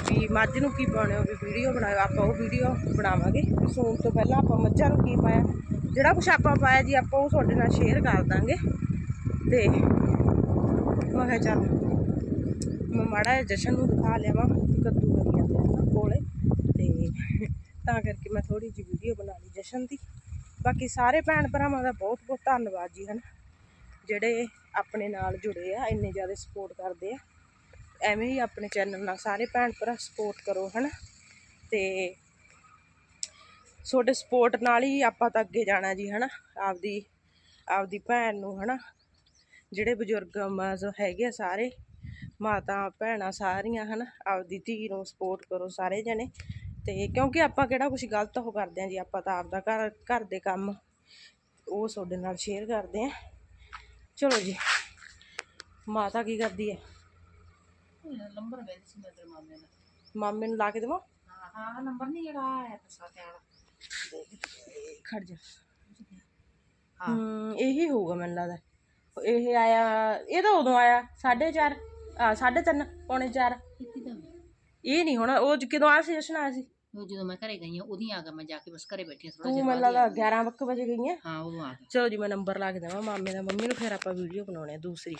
ਵੀ ਮੱਝ ਨੂੰ ਕੀ ਪਾਉਣੇ ਹੋ ਵੀ ਵੀਡੀਓ ਬਣਾਓ, ਆਪਾਂ ਉਹ ਵੀਡੀਓ ਬਣਾਵਾਂਗੇ। ਸੌਣ ਤੋਂ ਪਹਿਲਾਂ ਆਪਾਂ ਮੱਝਾਂ ਨੂੰ ਕੀ ਪਾਇਆ? ਜਿਹੜਾ ਕੁਛ ਆਪਾਂ ਪਾਇਆ ਜੀ, ਆਪਾਂ ਉਹ ਤੁਹਾਡੇ ਨਾਲ ਸ਼ੇਅਰ ਕਰ ਦਾਂਗੇ। ਤੇ ਮੈਂ ਕਿਹਾ ਚੱਲ, ਮੈਂ ਮਾੜਾ ਜਿਹਾ ਜਸ਼ਨ ਨੂੰ ਦਿਖਾ ਲਿਆਵਾਂ ਕੱਦੂ ਕਰੀ ਜਾਂਦੇ ਕੋਲੇ। ਤੇ ਤਾਂ ਕਰਕੇ ਮੈਂ ਥੋੜੀ ਜਿਹੀ ਵੀਡੀਓ ਬਣਾ ਲਈ ਜਸ਼ਨ ਦੀ। ਬਾਕੀ ਸਾਰੇ ਭੈਣ ਭਰਾਵਾਂ ਦਾ ਬਹੁਤ ਬਹੁਤ ਧੰਨਵਾਦ ਜੀ, ਹਨ? ਜਿਹੜੇ ਆਪਣੇ ਨਾਲ ਜੁੜੇ ਆ, ਇੰਨੇ ਜ਼ਿਆਦਾ ਸਪੋਰਟ ਕਰਦੇ ਆ। ਐਵੇਂ ਹੀ ਆਪਣੇ ਚੈਨਲ ਨਾਲ ਸਾਰੇ ਭੈਣ ਭਰਾ ਸਪੋਰਟ ਕਰੋ, ਹਨ? ਤੇ ਤੁਹਾਡੇ ਸਪੋਰਟ ਨਾਲ ਹੀ ਆਪਾਂ ਤਾਂ ਅੱਗੇ ਜਾਣਾ ਜੀ, ਹਨਾ? ਆਪਦੀ ਆਪਦੀ ਭੈਣ ਨੂੰ, ਹਨਾ? ਜਿਹੜੇ ਬਜ਼ੁਰਗ ਮਾਜ਼ ਹੈਗੇ ਆ ਸਾਰੇ, ਮਾਤਾ, ਭੈਣਾਂ ਸਾਰੀਆਂ, ਹਨ? ਆਪਦੀ ਧੀ ਨੂੰ ਸਪੋਰਟ ਕਰੋ ਸਾਰੇ ਜਣੇ। ਤੇ ਕਿਉਂਕਿ ਆਪਾਂ ਕਿਹੜਾ ਕੁਝ ਗਲਤ ਉਹ ਕਰਦੇ ਆ ਜੀ ਆਪਾਂ ਤਾਂ ਆਪਦਾ ਘਰ ਘਰ ਦੇ ਕੰਮ ਉਹ ਤੁਹਾਡੇ ਨਾਲ ਸ਼ੇਅਰ ਕਰਦੇ ਆ ਚਲੋ ਜੀ ਮਾਤਾ ਕੀ ਕਰਦੀ ਹੈ? ਨੰਬਰ ਮੇਰੇ ਮਾਮੇ ਦਾ। ਮਾਮੇ ਨੂੰ ਲਾ ਕੇ ਦੇਵਾਂ। ਹਾਂ ਹਾਂ ਨੰਬਰ ਨਹੀਂ ਜਿਹੜਾ ਆਇਆ ਤਾਂ ਤੇ ਵਾਲਾ ਖੜ ਜਾ। ਹਾਂ। ਇਹੀ ਹੋਊਗਾ ਮੈਨੂੰ ਲੱਗਦਾ। ਇਹ ਆਇਆ ਇਹ ਤਾਂ ਉਦੋਂ ਆਇਆ 4:30 ਆ 3:30 ਪੌਣੇ 4 ਕਿੱਥੇ ਦਾ ਇਹ ਨਹੀਂ ਹੋਣਾ ਉਹ ਕਦੋਂ ਆਇਆ ਸੀ ਜਸ਼ਨ ਆਇਆ ਸੀ? ਜਦੋਂ ਮੈਂ ਘਰੇ ਗਈ ਹਾਂ ਉਹਦੀ ਆ ਗਿਆ ਮੈਂ ਜਾ ਕੇ ਬਸ ਘਰੇ ਬੈਠੀ ਥੋੜਾ ਤੂੰ ਮੈਨੂੰ ਲੱਗਦਾ 11 ਵਜੇ ਵਜੇ ਗਈ ਹੈ ਹਾਂ ਉਦੋਂ ਆ ਗਿਆ ਚਲੋ ਜੀ ਮੈਂ ਨੰਬਰ ਲਾ ਕੇ ਦੇਵਾਂ ਮਾਮੇ ਦਾ ਮੰਮੀ ਨੂੰ ਫਿਰ ਆਪਾਂ ਵੀਡੀਓ ਬਣਾਉਣੇ ਆ ਦੂਸਰੀ।